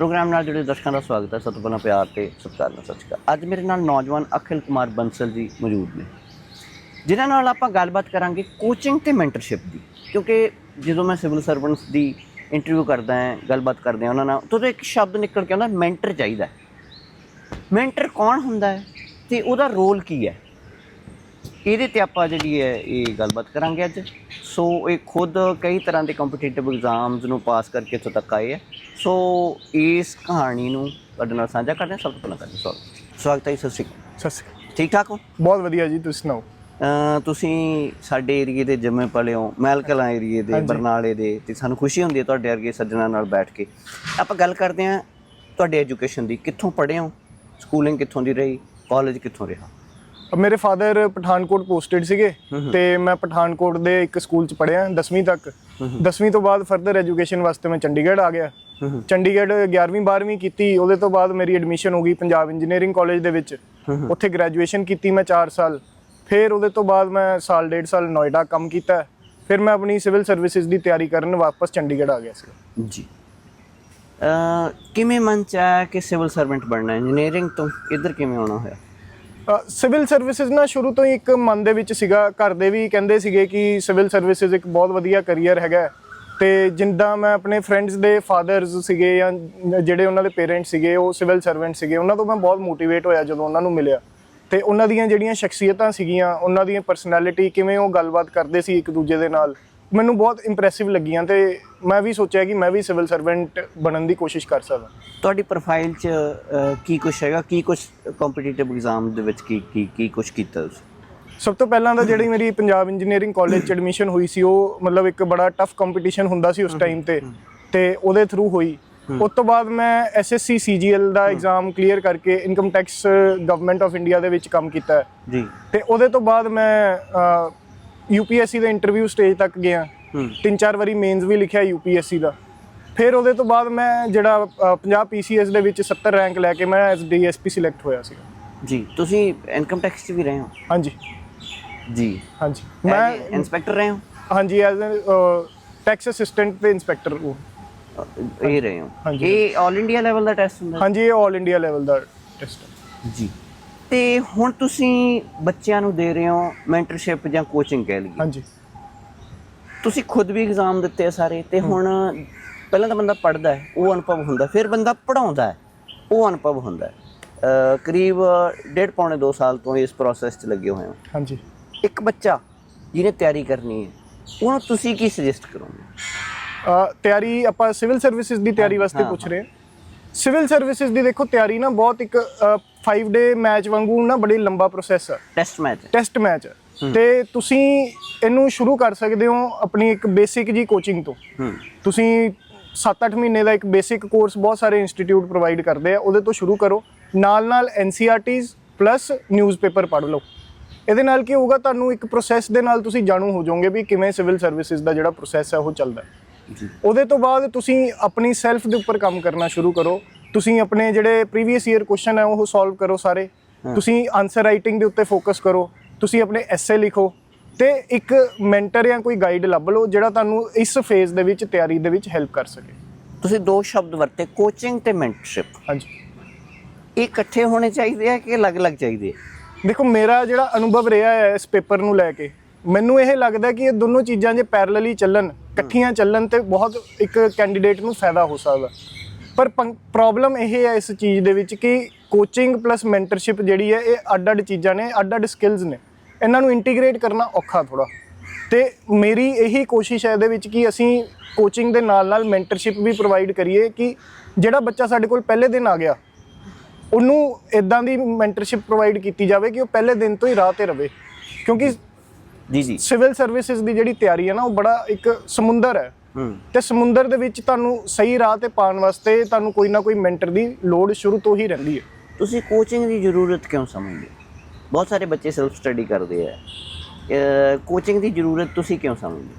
Programme ਨਾਲ ਜੁੜੇ ਦਰਸ਼ਕਾਂ ਦਾ ਸਵਾਗਤ ਹੈ। ਸਭ ਤੋਂ ਪਹਿਲਾਂ ਪਿਆਰ ਤੇ ਸਤਿਕਾਰ ਨਾਲ ਸਤਿ ਸ਼੍ਰੀ ਅਕਾਲ। ਅੱਜ ਮੇਰੇ ਨਾਲ ਨੌਜਵਾਨ ਅਖਿਲ ਕੁਮਾਰ ਬੰਸਲ ਜੀ ਮੌਜੂਦ ਨੇ। ਜਿਨ੍ਹਾਂ ਨਾਲ ਆਪਾਂ ਗੱਲਬਾਤ ਕਰਾਂਗੇ ਕੋਚਿੰਗ ਤੇ ਮੈਂਟਰਸ਼ਿਪ ਦੀ। ਕਿਉਂਕਿ ਜਦੋਂ ਮੈਂ ਸਿਵਲ ਸਰਵੈਂਟਸ ਦੀ ਇੰਟਰਵਿਊ ਕਰਦਾ ਹਾਂ, ਗੱਲਬਾਤ ਕਰਦੇ ਹਾਂ ਉਹਨਾਂ ਨਾਲ, ਤਾਂ ਇੱਕ ਸ਼ਬਦ ਨਿਕਲ ਕੇ ਆਉਂਦਾ ਮੈਂਟਰ ਚਾਹੀਦਾ ਮੈਂਟਰ ਕੌਣ ਹੁੰਦਾ ਹੈ ਤੇ ਉਹਦਾ ਰੋਲ ਕੀ ਹੈ? ਇਹਦੇ ਤੇ ਆਪਾਂ ਜਿਹੜੀ ਹੈ ਇਹ ਗੱਲਬਾਤ ਕਰਾਂਗੇ ਅੱਜ। ਸੋ ਇਹ ਖੁਦ ਕਈ ਤਰ੍ਹਾਂ ਦੇ ਕੰਪੀਟੀਟਿਵ ਐਗਜ਼ਾਮਸ ਨੂੰ ਪਾਸ ਕਰਕੇ ਇੱਥੋਂ ਤੱਕ ਆਏ ਹੈ ਸੋ ਇਸ ਕਹਾਣੀ ਨੂੰ ਤੁਹਾਡੇ ਨਾਲ ਸਾਂਝਾ ਕਰਦੇ ਹਾਂ। ਸਭ ਤੋਂ ਪਹਿਲਾਂ ਕਰਦੇ ਹਾਂ ਸਵਾਗਤ ਹੈ ਜੀ, ਸਤਿ ਸ਼੍ਰੀ ਅਕਾਲ। ਸਤਿ ਸ਼੍ਰੀ ਅਕਾਲ। ਠੀਕ ਠਾਕ ਹੋ? ਬਹੁਤ ਵਧੀਆ ਜੀ ਤੁਸੀਂ ਸੁਣਾਓ? ਤੁਸੀਂ ਸਾਡੇ ਏਰੀਏ ਦੇ ਜੰਮੇ ਪਲੇ ਹੋ ਮਹਿਲਕਲਾਂ ਏਰੀਏ ਦੇ। ਬਰਨਾਲੇ ਦੇ ਤੇ ਸਾਨੂੰ ਖੁਸ਼ੀ ਹੁੰਦੀ ਹੈ ਤੁਹਾਡੇ ਵਰਗੇ ਸੱਜਣਾ ਨਾਲ ਬੈਠ ਕੇ। ਆਪਾਂ ਗੱਲ ਕਰਦੇ ਹਾਂ ਤੁਹਾਡੇ ਐਜੂਕੇਸ਼ਨ ਦੀ ਕਿੱਥੋਂ ਪੜ੍ਹੇ ਹੋ? ਸਕੂਲਿੰਗ ਕਿੱਥੋਂ ਦੀ ਰਹੀ? ਕਾਲਜ ਕਿੱਥੋਂ ਰਿਹਾ? ਮੇਰੇ ਫਾਦਰ ਪਠਾਨਕੋਟ ਪੋਸਟਡ ਸੀਗੇ ਤੇ ਮੈਂ ਪਠਾਨਕੋਟ ਦੇ ਇੱਕ ਸਕੂਲ ਚ ਪੜ੍ਹਿਆ 10ਵੀਂ ਤੱਕ। 10ਵੀਂ ਤੋਂ ਬਾਅਦ ਫਰਦਰ ਐਜੂਕੇਸ਼ਨ ਵਾਸਤੇ ਮੈਂ ਚੰਡੀਗੜ੍ਹ ਆ ਗਿਆ। ਚੰਡੀਗੜ੍ਹ 11ਵੀਂ 12ਵੀਂ ਕੀਤੀ ਉਹਦੇ ਤੋਂ ਬਾਅਦ ਮੇਰੀ ਐਡਮਿਸ਼ਨ ਹੋ ਗਈ ਪੰਜਾਬ ਇੰਜੀਨੀਅਰਿੰਗ ਕਾਲਜ ਦੇ ਵਿੱਚ। ਉੱਥੇ ਗ੍ਰੈਜੂਏਸ਼ਨ ਕੀਤੀ ਮੈਂ 4 ਸਾਲ। ਫਿਰ ਉਹਦੇ ਤੋਂ ਬਾਅਦ ਮੈਂ ਸਾਲ ਡੇਢ ਸਾਲ ਨੋਇਡਾ ਕੰਮ ਕੀਤਾ। ਫਿਰ ਮੈਂ ਆਪਣੀ ਸਿਵਲ ਸਰਵਿਸਿਜ਼ ਦੀ ਤਿਆਰੀ ਕਰਨ ਵਾਪਸ ਚੰਡੀਗੜ੍ਹ ਆ ਗਿਆ ਸੀ ਜੀ। ਕਿਵੇਂ ਮਨ ਚ ਆਇਆ ਕਿ ਸਿਵਲ ਸਰਵੈਂਟ ਬਣਨਾ ਇੰਜੀਨੀਅਰਿੰਗ ਤੋਂ ਇੱਧਰ ਕਿਵੇਂ ਆਉਣਾ ਹੋਇਆ? ਸਿਵਲ ਸਰਵਿਸਿਜ਼ ਨਾ ਸ਼ੁਰੂ ਤੋਂ ਹੀ ਇੱਕ ਮਨ ਦੇ ਵਿੱਚ ਸੀਗਾ। ਘਰ ਦੇ ਵੀ ਕਹਿੰਦੇ ਸੀਗੇ ਕਿ ਸਿਵਲ ਸਰਵਿਸਿਜ਼ ਇੱਕ ਬਹੁਤ ਵਧੀਆ ਕੈਰੀਅਰ ਹੈਗਾ। ਹੈ। ਤੇ ਜਿੰਦਾ ਮੈਂ ਆਪਣੇ ਫਰੈਂਡਸ ਦੇ ਫਾਦਰਸ ਸੀਗੇ ਜਾਂ ਜਿਹੜੇ ਉਹਨਾਂ ਦੇ ਪੇਰੈਂਟਸ ਸੀਗੇ, ਉਹ ਸਿਵਲ ਸਰਵੈਂਟ ਸੀਗੇ। ਉਹਨਾਂ ਤੋਂ ਮੈਂ ਬਹੁਤ ਮੋਟੀਵੇਟ ਹੋਇਆ ਜਦੋਂ ਉਹਨਾਂ ਨੂੰ ਮਿਲਿਆ। ਤੇ ਉਹਨਾਂ ਦੀਆਂ ਜਿਹੜੀਆਂ ਸ਼ਖਸੀਅਤਾਂ ਸੀਗੀਆਂ, ਉਹਨਾਂ ਦੀਆਂ ਪਰਸਨੈਲਿਟੀ, ਕਿਵੇਂ ਉਹ ਗੱਲਬਾਤ ਕਰਦੇ ਸੀ ਇੱਕ ਦੂਜੇ ਦੇ ਨਾਲ ਮੈਨੂੰ ਬਹੁਤ ਇੰਪ੍ਰੈਸਿਵ ਲੱਗੀਆਂ ਤੇ ਮੈਂ ਵੀ ਸੋਚਿਆ ਕਿ ਮੈਂ ਵੀ ਸਿਵਲ ਸਰਵੈਂਟ ਬਣਨ ਦੀ ਕੋਸ਼ਿਸ਼ ਕਰ ਸਕਦਾ। ਤੁਹਾਡੀ ਪ੍ਰੋਫਾਈਲ ਚ ਕੀ ਕੁਝ ਹੈਗਾ? ਕੀ ਕੁਝ ਕੰਪੀਟੀਟਿਵ ਐਗਜ਼ਾਮ ਦੇ ਵਿੱਚ ਕੀ ਕੀ ਕੀ ਕੁਝ ਕੀਤਾ ਤੁਸੀਂ? ਸਭ ਤੋਂ ਪਹਿਲਾਂ ਤਾਂ ਜਿਹੜੀ ਮੇਰੀ ਪੰਜਾਬ ਇੰਜੀਨੀਅਰਿੰਗ ਕਾਲਜ ਚ ਐਡਮਿਸ਼ਨ ਹੋਈ ਸੀ ਉਹ ਮਤਲਬ ਇੱਕ ਬੜਾ ਟਫ ਕੰਪੀਟੀਸ਼ਨ ਹੁੰਦਾ ਸੀ ਉਸ ਟਾਈਮ ਤੇ ਤੇ ਉਹਦੇ ਥਰੂ ਹੋਈ। ਉਸ ਤੋਂ ਬਾਅਦ ਮੈਂ ਐਸਐਸਸੀ ਸੀਜੀਐਲ ਦਾ ਐਗਜ਼ਾਮ ਕਲੀਅਰ ਕਰਕੇ income tax government of India ਦੇ ਵਿੱਚ ਕੰਮ ਕੀਤਾ। ਜੀ। ਤੇ ਉਹਦੇ ਤੋਂ ਬਾਅਦ ਮੈਂ ਯੂਪੀਐਸਸੀ ਦੇ ਇੰਟਰਵਿਊ ਸਟੇਜ ਤੱਕ ਗਿਆ। ਹੂੰ। ਤਿੰਨ ਚਾਰ ਵਾਰੀ ਮੇਨਸ ਵੀ ਲਿਖਿਆ ਯੂਪੀਐਸਸੀ ਦਾ। ਫਿਰ ਉਹਦੇ ਤੋਂ ਬਾਅਦ ਮੈਂ ਜਿਹੜਾ ਅ, 50 ਪੀਸੀਐਸ ਦੇ ਵਿੱਚ 70 ਰੈਂਕ ਲੈ ਕੇ ਮੈਂ ਐਸ ਡੀਐਸਪੀ ਸਿਲੈਕਟ ਹੋਇਆ ਸੀ ਜੀ ਤੁਸੀਂ ਇਨਕਮ ਟੈਕਸ 'ਚ ਵੀ ਰਹੇ ਹੋ? ਹਾਂਜੀ। ਜੀ। ਹਾਂਜੀ। ਮੈਂ ਇਨਸਪੈਕਟਰ ਰਹੇ ਹੋ? ਹਾਂਜੀ ਐਜ਼ ਟੈਕਸ ਅਸਿਸਟੈਂਟ ਤੇ ਇਨਸਪੈਕਟਰ ਉਹ ਅਹ, ਇਹ ਰਹੇ ਹੋ। ਇਹ 올 ਇੰਡੀਆ ਲੈਵਲ ਦਾ ਟੈਸਟ ਹੁੰਦਾ? ਹਾਂਜੀ ਇਹ 올 ਇੰਡੀਆ ਲੈਵਲ ਦਾ ਟੈਸਟ ਹੈ। ਜੀ। ਤੇ ਹੁਣ ਤੁਸੀਂ ਬੱਚਿਆਂ ਨੂੰ ਦੇ ਰਹੇ ਹੋ ਮੈਂਟਰਸ਼ਿਪ ਜਾਂ ਕੋਚਿੰਗ ਕਹਿ ਲਈਏ। ਹਾਂਜੀ। ਤੁਸੀਂ ਖੁਦ ਵੀ ਐਗਜ਼ਾਮ ਦਿੱਤੇ ਆ ਸਾਰੇ ਤੇ ਹੁਣ ਪਹਿਲਾਂ ਤਾਂ ਬੰਦਾ ਪੜਦਾ ਹੈ ਉਹ ਅਨੁਭਵ ਹੁੰਦਾ ਫਿਰ ਬੰਦਾ ਪੜਾਉਂਦਾ ਹੈ ਉਹ ਅਨੁਭਵ ਹੁੰਦਾ ਹੈ। ਕਰੀਬ ਡੇਢ ਪੌਣੇ 2 ਸਾਲ ਤੋਂ ਇਸ ਪ੍ਰੋਸੈਸ 'ਚ ਲੱਗੇ ਹੋਏ ਹੋ। ਹਾਂਜੀ। ਇੱਕ ਬੱਚਾ ਜਿਹਨੇ ਤਿਆਰੀ ਕਰਨੀ ਹੈ ਉਹਨੂੰ ਤੁਸੀਂ ਕੀ ਸੁਜੈਸਟ ਕਰੋਗੇ? ਤਿਆਰੀ ਆਪਾਂ ਸਿਵਲ ਸਰਵਿਸਿਜ਼ ਦੀ ਤਿਆਰੀ ਵਾਸਤੇ ਪੁੱਛ ਰਹੇ ਹਾਂ। ਸਿਵਲ ਸਰਵਿਸਿਜ਼ ਦੀ ਦੇਖੋ ਤਿਆਰੀ ਨਾ ਬਹੁਤ ਇੱਕ 5 ਡੇ ਮੈਚ ਵਾਂਗੂ ਨਾ ਬੜੀ ਲੰਬਾ ਪ੍ਰੋਸੈਸ ਹੈ ਟੈਸਟ ਮੈਚ ਟੈਸਟ ਮੈਚ ਤੇ ਤੁਸੀਂ ਇਹਨੂੰ ਸ਼ੁਰੂ ਕਰ ਸਕਦੇ ਹੋ ਆਪਣੀ ਇੱਕ ਬੇਸਿਕ ਜੀ ਕੋਚਿੰਗ ਤੋਂ। ਤੁਸੀਂ 7-8 ਮਹੀਨੇ ਦਾ ਇੱਕ ਬੇਸਿਕ ਕੋਰਸ ਬਹੁਤ ਸਾਰੇ ਇੰਸਟੀਚਿਊਟ ਪ੍ਰੋਵਾਈਡ ਕਰਦੇ ਆ ਉਹਦੇ ਤੋਂ ਸ਼ੁਰੂ ਕਰੋ। ਨਾਲ ਨਾਲ ਐਨਸੀਆਰਟੀਜ਼ ਪਲੱਸ ਨਿਊਜ਼ਪੇਪਰ ਪੜ੍ਹ ਲਓ। ਇਹਦੇ ਨਾਲ ਕੀ ਹੋਊਗਾ ਤੁਹਾਨੂੰ ਇੱਕ ਪ੍ਰੋਸੈਸ ਦੇ ਨਾਲ ਤੁਸੀਂ ਜਾਣੂ ਹੋ ਜਾਓਗੇ ਵੀ ਕਿਵੇਂ ਸਿਵਲ ਸਰਵਿਸਿਜ਼ ਦਾ ਜਿਹੜਾ ਪ੍ਰੋਸੈਸ ਹੈ ਉਹ ਚੱਲਦਾ। ਉਹਦੇ ਤੋਂ ਬਾਅਦ ਤੁਸੀਂ ਆਪਣੀ ਸੈਲਫ ਦੇ ਉੱਪਰ ਕੰਮ ਕਰਨਾ ਸ਼ੁਰੂ ਕਰੋ। ਤੁਸੀਂ ਆਪਣੇ ਜਿਹੜੇ ਪ੍ਰੀਵੀਅਸ ਈਅਰ ਕੁਐਸਚਨ ਹੈ ਉਹ ਸੋਲਵ ਕਰੋ ਸਾਰੇ। ਤੁਸੀਂ ਆਨਸਰ ਰਾਈਟਿੰਗ ਦੇ ਉੱਤੇ ਫੋਕਸ ਕਰੋ। ਤੁਸੀਂ ਆਪਣੇ ਐਸੇ ਲਿਖੋ। ਤੇ ਇੱਕ ਮੈਂਟਰ ਜਾਂ ਕੋਈ ਗਾਈਡ ਲੱਭ ਲਓ ਜਿਹੜਾ ਤੁਹਾਨੂੰ ਇਸ ਫੇਜ਼ ਦੇ ਵਿੱਚ ਤਿਆਰੀ ਦੇ ਵਿੱਚ ਹੈਲਪ ਕਰ ਸਕੇ। ਤੁਸੀਂ ਦੋ ਸ਼ਬਦ ਵਰਤੇ ਕੋਚਿੰਗ ਤੇ ਮੈਂਟਰਸ਼ਿਪ ਹਾਂਜੀ। ਇਹ ਇਕੱਠੇ ਹੋਣੇ ਚਾਹੀਦੇ ਆ ਕਿ ਅਲੱਗ-ਅਲੱਗ ਚਾਹੀਦੇ ਆ? ਦੇਖੋ ਮੇਰਾ ਜਿਹੜਾ ਅਨੁਭਵ ਰਿਹਾ ਹੈ ਇਸ ਪੇਪਰ ਨੂੰ ਲੈ ਕੇ ਮੈਨੂੰ ਇਹ ਲੱਗਦਾ ਕਿ ਇਹ ਦੋਨੋਂ ਚੀਜ਼ਾਂ ਜੇ ਪੈਰਲਲੀ ਚੱਲਣ ਇਕੱਠੀਆਂ ਚੱਲਣ ਤੇ ਬਹੁਤ ਇੱਕ ਕੈਂਡੀਡੇਟ ਨੂੰ ਫਾਇਦਾ ਹੋ ਸਕਦਾ। ਪਰ ਪ੍ਰੋਬਲਮ ਇਹ ਹੈ ਇਸ ਚੀਜ਼ ਦੇ ਵਿੱਚ ਕਿ ਕੋਚਿੰਗ ਪਲੱਸ ਮੈਂਟਰਸ਼ਿਪ ਜਿਹੜੀ ਹੈ ਇਹ ਅੱਡ-ਅੱਡ ਚੀਜ਼ਾਂ ਨੇ ਅੱਡ-ਅੱਡ ਸਕਿੱਲਸ ਨੇ। ਇਹਨਾਂ ਨੂੰ ਇੰਟੀਗ੍ਰੇਟ ਕਰਨਾ ਔਖਾ ਥੋੜਾ ਤੇ ਮੇਰੀ ਇਹੀ ਕੋਸ਼ਿਸ਼ ਹੈ ਇਹਦੇ ਵਿੱਚ ਕਿ ਅਸੀਂ ਕੋਚਿੰਗ ਦੇ ਨਾਲ ਨਾਲ ਮੈਂਟਰਸ਼ਿਪ ਵੀ ਪ੍ਰੋਵਾਈਡ ਕਰੀਏ ਕਿ ਜਿਹੜਾ ਬੱਚਾ ਸਾਡੇ ਕੋਲ ਪਹਿਲੇ ਦਿਨ ਆ ਗਿਆ ਉਹਨੂੰ ਇਦਾਂ ਦੀ ਮੈਂਟਰਸ਼ਿਪ ਪ੍ਰੋਵਾਈਡ ਕੀਤੀ ਜਾਵੇ ਕਿ ਉਹ ਪਹਿਲੇ ਦਿਨ ਤੋਂ ਹੀ ਰਾਹ ਤੇ ਰਵੇ। ਕਿਉਂਕਿ ਜੀ ਜੀ। ਸਿਵਲ ਸਰਵਿਸਿਜ਼ ਦੀ ਜਿਹੜੀ ਤਿਆਰੀ ਹੈ ਨਾ ਉਹ ਬੜਾ ਇੱਕ ਸਮੁੰਦਰ ਹੂੰ। ਤੇ ਸਮੁੰਦਰ ਦੇ ਵਿੱਚ ਤੁਹਾਨੂੰ ਸਹੀ ਰਾਹ ਤੇ ਪਾਉਣ ਵਾਸਤੇ ਤੁਹਾਨੂੰ ਕੋਈ ਨਾ ਕੋਈ ਮੈਂਟਰ ਦੀ ਲੋੜ ਸ਼ੁਰੂ ਤੋਂ ਹੀ ਰਹਿੰਦੀ ਹੈ। ਤੁਸੀਂ ਕੋਚਿੰਗ ਦੀ ਜ਼ਰੂਰਤ ਕਿਉਂ ਸਮਝਦੇ? ਬਹੁਤ ਸਾਰੇ ਬੱਚੇ ਸੈਲਫ ਸਟੱਡੀ ਕਰਦੇ ਆ। ਕੋਚਿੰਗ ਦੀ ਜ਼ਰੂਰਤ ਤੁਸੀਂ ਕਿਉਂ ਸਮਝਦੇ?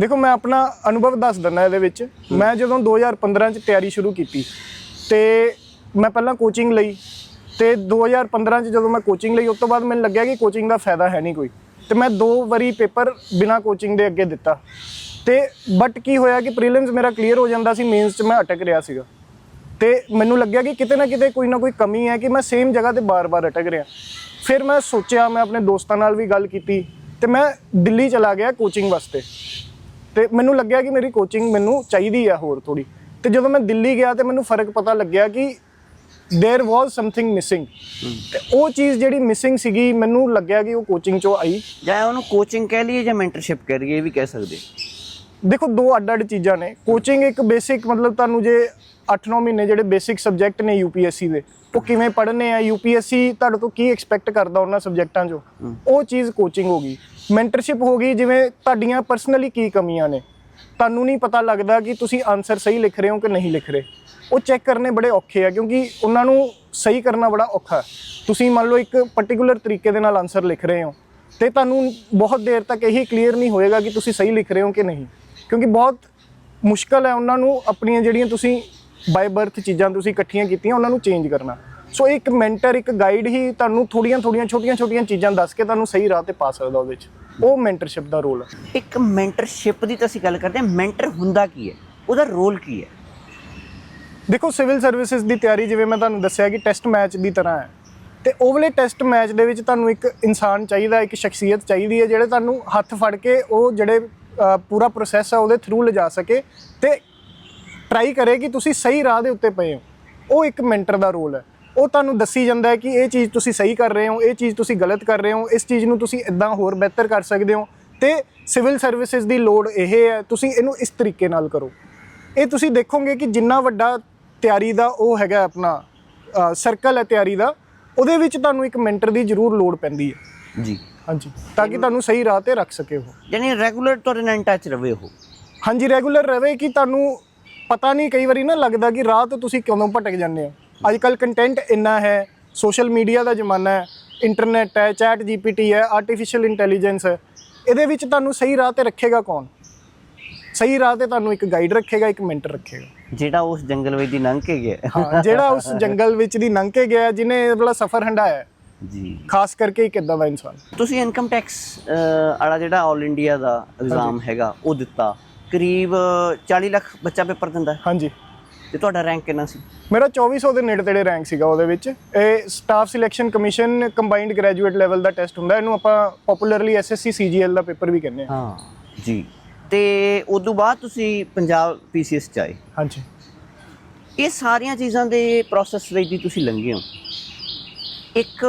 ਦੇਖੋ ਮੈਂ ਆਪਣਾ ਅਨੁਭਵ ਦੱਸ ਦਿੰਦਾ ਇਹਦੇ ਵਿੱਚ। ਮੈਂ ਜਦੋਂ 2015 ਚ ਤਿਆਰੀ ਸ਼ੁਰੂ ਕੀਤੀ ਤੇ ਮੈਂ ਪਹਿਲਾਂ ਕੋਚਿੰਗ ਲਈ ਤੇ 2015 ਚ ਜਦੋਂ ਮੈਂ ਕੋਚਿੰਗ ਲਈ ਉਸ ਤੋਂ ਬਾਅਦ ਮੈਨੂੰ ਲੱਗਿਆ ਕਿ ਕੋਚਿੰਗ ਦਾ ਫਾਇਦਾ ਹੈ ਨਹੀਂ ਕੋਈ। ਤੇ ਮੈਂ ਦੋ ਵਾਰੀ ਪੇਪਰ ਬਿਨਾ ਕੋਚਿੰਗ ਦੇ ਅੱਗੇ ਦਿੱਤਾ। ਤੇ ਬਟ ਕੀ ਹੋਇਆ ਕਿ ਪ੍ਰੀਲਿਮਸ ਮੇਰਾ ਕਲੀਅਰ ਹੋ ਜਾਂਦਾ ਸੀ ਮੇਨਸ ਚ ਮੈਂ ਅਟਕ ਰਿਹਾ ਸੀਗਾ ਤੇ ਮੈਨੂੰ ਲੱਗਿਆ ਕਿ ਕਿਤੇ ਨਾ ਕਿਤੇ ਕੋਈ ਨਾ ਕੋਈ ਕਮੀ ਹੈ ਕਿ ਮੈਂ ਸੇਮ ਜਗ੍ਹਾ ਤੇ ਬਾਰ-ਬਾਰ ਅਟਕ ਰਿਹਾ ਫਿਰ ਮੈਂ ਸੋਚਿਆ ਮੈਂ ਆਪਣੇ ਦੋਸਤਾਂ ਨਾਲ ਵੀ ਗੱਲ ਕੀਤੀ ਤੇ ਮੈਂ ਦਿੱਲੀ ਚਲਾ ਗਿਆ ਕੋਚਿੰਗ ਵਾਸਤੇ ਤੇ ਮੈਨੂੰ ਲੱਗਿਆ ਕਿ ਮੇਰੀ ਕੋਚਿੰਗ ਮੈਨੂੰ ਚਾਹੀਦੀ ਹੈ ਹੋਰ ਥੋੜੀ ਤੇ ਜਦੋਂ ਮੈਂ ਦਿੱਲੀ ਗਿਆ ਤੇ ਮੈਨੂੰ ਫਰਕ ਪਤਾ ਲੱਗਿਆ ਕਿ देयर ਵਾਸ ਸਮਥਿੰਗ ਮਿਸਿੰਗ ਤੇ ਉਹ ਚੀਜ਼ ਜਿਹੜੀ ਮਿਸਿੰਗ ਸੀਗੀ ਮੈਨੂੰ ਲੱਗਿਆ ਕਿ ਉਹ ਕੋਚਿੰਗ ਚੋਂ ਆਈ ਜਾਂ ਉਹਨੂੰ ਕੋਚਿੰਗ ਕਹਿ ਲਈਏ ਜਾਂ ਮੈਂਟਰਸ਼ਿਪ ਕਹਿ ਲਈਏ ਇਹ ਵੀ ਕਹਿ ਸਕਦੇ ਦੇਖੋ ਦੋ ਅੱਡ-ਅੱਡ ਚੀਜ਼ਾਂ ਨੇ। ਕੋਚਿੰਗ ਇੱਕ ਬੇਸਿਕ ਮਤਲਬ ਤੁਹਾਨੂੰ ਜੇ 8-9 ਮਹੀਨੇ ਜਿਹੜੇ ਬੇਸਿਕ ਸਬਜੈਕਟ ਨੇ ਯੂਪੀਐਸਸੀ ਦੇ ਉਹ ਕਿਵੇਂ ਪੜ੍ਹਨੇ ਆ? ਯੂਪੀਐਸਸੀ ਤੁਹਾਡੇ ਤੋਂ ਕੀ ਐਕਸਪੈਕਟ ਕਰਦਾ ਉਹਨਾਂ ਸਬਜੈਕਟਾਂ 'ਚੋਂ? ਉਹ ਚੀਜ਼ ਕੋਚਿੰਗ ਹੋ ਗਈ। ਮੈਂਟਰਸ਼ਿਪ ਹੋ ਗਈ ਜਿਵੇਂ ਤੁਹਾਡੀਆਂ ਪਰਸਨਲੀ ਕੀ ਕਮੀਆਂ ਨੇ? ਤੁਹਾਨੂੰ ਨਹੀਂ ਪਤਾ ਲੱਗਦਾ ਕਿ ਤੁਸੀਂ ਆਨਸਰ ਸਹੀ ਲਿਖ ਰਹੇ ਹੋ ਕਿ ਨਹੀਂ ਲਿਖ ਰਹੇ। ਉਹ ਚੈੱਕ ਕਰਨੇ ਬੜੇ ਔਖੇ ਆ ਕਿਉਂਕਿ ਉਹਨਾਂ ਨੂੰ ਸਹੀ ਕਰਨਾ ਬੜਾ ਔਖਾ। ਤੁਸੀਂ ਮੰਨ ਲਓ ਇੱਕ ਪਾਰਟਿਕੂਲਰ ਤਰੀਕੇ ਦੇ ਨਾਲ ਆਨਸਰ ਲਿਖ ਰਹੇ ਹੋ। ਤੇ ਤੁਹਾਨੂੰ ਬਹੁਤ ਦੇਰ ਤੱਕ ਇਹੀ ਕਲੀਅਰ ਨਹੀਂ ਹੋਏਗਾ ਕਿ ਤੁਸੀਂ ਸਹੀ ਲਿਖ ਰਹੇ ਹੋ ਕਿ ਨਹੀਂ। ਕਿਉਂਕਿ ਬਹੁਤ ਮੁਸ਼ਕਲ ਹੈ ਉਹਨਾਂ ਨੂੰ ਆਪਣੀਆਂ ਜਿਹੜੀਆਂ ਤੁਸੀਂ ਬਾਈ ਬਰਥ ਚੀਜ਼ਾਂ ਤੁਸੀਂ ਇਕੱਠੀਆਂ ਕੀਤੀਆਂ ਉਹਨਾਂ ਨੂੰ ਚੇਂਜ ਕਰਨਾ। ਸੋ ਇੱਕ ਮੈਂਟਰ ਇੱਕ ਗਾਈਡ ਹੀ ਤੁਹਾਨੂੰ ਥੋੜੀਆਂ ਥੋੜੀਆਂ ਛੋਟੀਆਂ ਛੋਟੀਆਂ ਚੀਜ਼ਾਂ ਦੱਸ ਕੇ ਤੁਹਾਨੂੰ ਸਹੀ ਰਾਹ ਤੇ ਪਾ ਸਕਦਾ ਉਹਦੇ ਵਿੱਚ। ਉਹ ਮੈਂਟਰਸ਼ਿਪ ਦਾ ਰੋਲ ਹੈ ਇੱਕ ਮੈਂਟਰਸ਼ਿਪ ਦੀ ਤਾਂ ਅਸੀਂ ਗੱਲ ਕਰਦੇ ਹਾਂ ਮੈਂਟਰ ਹੁੰਦਾ ਕੀ ਹੈ? ਉਹਦਾ ਰੋਲ ਕੀ ਹੈ? ਦੇਖੋ ਸਿਵਲ ਸਰਵਿਸਿਜ਼ ਦੀ ਤਿਆਰੀ ਜਿਵੇਂ ਮੈਂ ਤੁਹਾਨੂੰ ਦੱਸਿਆ ਕਿ ਟੈਸਟ ਮੈਚ ਦੀ ਤਰ੍ਹਾਂ ਹੈ। ਤੇ ਉਹ ਵਾਲੇ ਟੈਸਟ ਮੈਚ ਦੇ ਵਿੱਚ ਤੁਹਾਨੂੰ ਇੱਕ ਇਨਸਾਨ ਚਾਹੀਦਾ, ਇੱਕ ਸ਼ਖਸੀਅਤ ਚਾਹੀਦੀ ਹੈ ਜਿਹੜੇ ਤੁਹਾਨੂੰ ਹੱਥ ਫੜ ਕੇ ਉਹ ਜਿਹੜੇ ਪੂਰਾ ਪ੍ਰੋਸੈਸ ਆ ਉਹਦੇ ਥਰੂ ਲਿਜਾ ਸਕੇ ਤੇ ਟਰਾਈ ਕਰੇ ਕਿ ਤੁਸੀਂ ਸਹੀ ਰਾਹ ਦੇ ਉੱਤੇ ਪਏ ਹੋ। ਉਹ ਇੱਕ ਮੈਂਟਰ ਦਾ ਰੋਲ ਹੈ। ਉਹ ਤੁਹਾਨੂੰ ਦੱਸੀ ਜਾਂਦਾ ਹੈ ਕਿ ਇਹ ਚੀਜ਼ ਤੁਸੀਂ ਸਹੀ ਕਰ ਰਹੇ ਹੋ, ਇਹ ਚੀਜ਼ ਤੁਸੀਂ ਗਲਤ ਕਰ ਰਹੇ ਹੋ, ਇਸ ਚੀਜ਼ ਨੂੰ ਤੁਸੀਂ ਇਦਾਂ ਹੋਰ ਬਿਹਤਰ ਕਰ ਸਕਦੇ ਹੋ ਤੇ ਸਿਵਲ ਸਰਵਿਸਿਜ਼ ਦੀ ਲੋੜ ਇਹ ਹੈ, ਤੁਸੀਂ ਇਹਨੂੰ ਇਸ ਤਰੀਕੇ ਨਾਲ ਕਰੋ। ਇਹ ਤੁਸੀਂ ਦੇਖੋਗੇ ਕਿ ਜਿੰਨਾ ਵੱਡਾ ਤਿਆਰੀ ਦਾ ਉਹ ਹੈਗਾ ਆਪਣਾ ਸਰਕਲ ਹੈ ਤਿਆਰੀ ਦਾ ਉਹਦੇ ਵਿੱਚ ਤੁਹਾਨੂੰ ਇੱਕ ਮੈਂਟਰ ਦੀ ਜ਼ਰੂਰ ਲੋੜ ਪੈਂਦੀ ਹੈ। ਜੀ। ਹਾਂਜੀ ਤਾਂ ਕਿ ਤੁਹਾਨੂੰ ਸਹੀ ਰਾਹ ਤੇ ਰੱਖ ਸਕੇ ਉਹ। ਯਾਨੀ ਰੈਗੂਲਰ ਤੁਹਾਡੇ ਨਾਲ ਟੱਚ ਰਵੇ ਉਹ। ਹਾਂਜੀ ਰੈਗੂਲਰ ਰਵੇ ਕਿ ਤੁਹਾਨੂੰ ਪਤਾ ਨਹੀਂ ਕਈ ਵਾਰੀ ਨਾ ਲੱਗਦਾ ਕਿ ਰਾਹ ਤੋਂ ਤੁਸੀਂ ਕਦੋਂ ਭਟਕ ਜਾਂਦੇ ਹੋ। ਅੱਜ ਕੱਲ ਕੰਟੈਂਟ ਇੰਨਾ ਹੈ ਸੋਸ਼ਲ ਮੀਡੀਆ ਦਾ ਜ਼ਮਾਨਾ ਹੈ ਇੰਟਰਨੈਟ ਹੈ ਚੈਟ ਜੀਪੀਟੀ ਹੈ ਆਰਟੀਫੀਸ਼ੀਅਲ ਇੰਟੈਲੀਜੈਂਸ ਹੈ। ਇਹਦੇ ਵਿੱਚ ਤੁਹਾਨੂੰ ਸਹੀ ਰਾਹ ਤੇ ਰੱਖੇਗਾ ਕੌਣ? ਸਹੀ ਰਾਹ ਤੇ ਤੁਹਾਨੂੰ ਇੱਕ ਗਾਈਡ ਰੱਖੇਗਾ ਇੱਕ ਮੈਂਟਰ ਰੱਖੇਗਾ। ਜਿਹੜਾ ਉਸ ਜੰਗਲ ਵਿੱਚ ਦੀ ਲੰਘ ਕੇ ਗਿਆ ਹਾਂ। ਜਿਹੜਾ ਉਸ ਜੰਗਲ ਵਿੱਚ ਦੀ ਲੰਘ ਕੇ ਗਿਆ ਇਹ ਵਾਲਾ ਸਫ਼ਰ ਹੰਡਾਇਆ ਜੀ। ਖਾਸ ਕਰਕੇ ਇੱਕ ਇਦਾਂ ਦਾ ਇਨਸਾਨ। ਤੁਸੀਂ ਇਨਕਮ ਟੈਕਸ ਵਾਲਾ ਜਿਹੜਾ 올 ਇੰਡੀਆ ਦਾ ਐਗਜ਼ਾਮ ਹੈਗਾ ਉਹ ਦਿੱਤਾ। ਕਰੀਬ 40 ਲੱਖ ਬੱਚਾ ਪੇਪਰ ਦਿੰਦਾ ਹਾਂਜੀ। ਤੇ ਤੁਹਾਡਾ ਰੈਂਕ ਕਿੰਨਾ ਸੀ? ਮੇਰਾ 2400 ਦੇ ਨੇੜੇ ਤੇੜੇ ਰੈਂਕ ਸੀਗਾ ਉਹਦੇ ਵਿੱਚ। ਇਹ staff selection commission combined graduate level ਦਾ ਟੈਸਟ ਹੁੰਦਾ ਇਹਨੂੰ ਆਪਾਂ ਪਪੂਲਰਲੀ ਐਸਐਸਸੀ ਸੀਜੀਐਲ ਦਾ ਪੇਪਰ ਵੀ ਕਹਿੰਦੇ ਹਾਂ। ਹਾਂ ਜੀ। ਤੇ ਉਦੋਂ ਬਾਅਦ ਤੁਸੀਂ ਪੰਜਾਬ ਪੀਸੀਐਸ ਚ ਆਏ। ਹਾਂਜੀ। ਇਹ ਸਾਰੀਆਂ ਚੀਜ਼ਾਂ ਦੇ ਪ੍ਰੋਸੈਸ ਲਈ ਦੀ ਤੁਸੀਂ ਲੰਘੇ ਹੋ। ਇੱਕ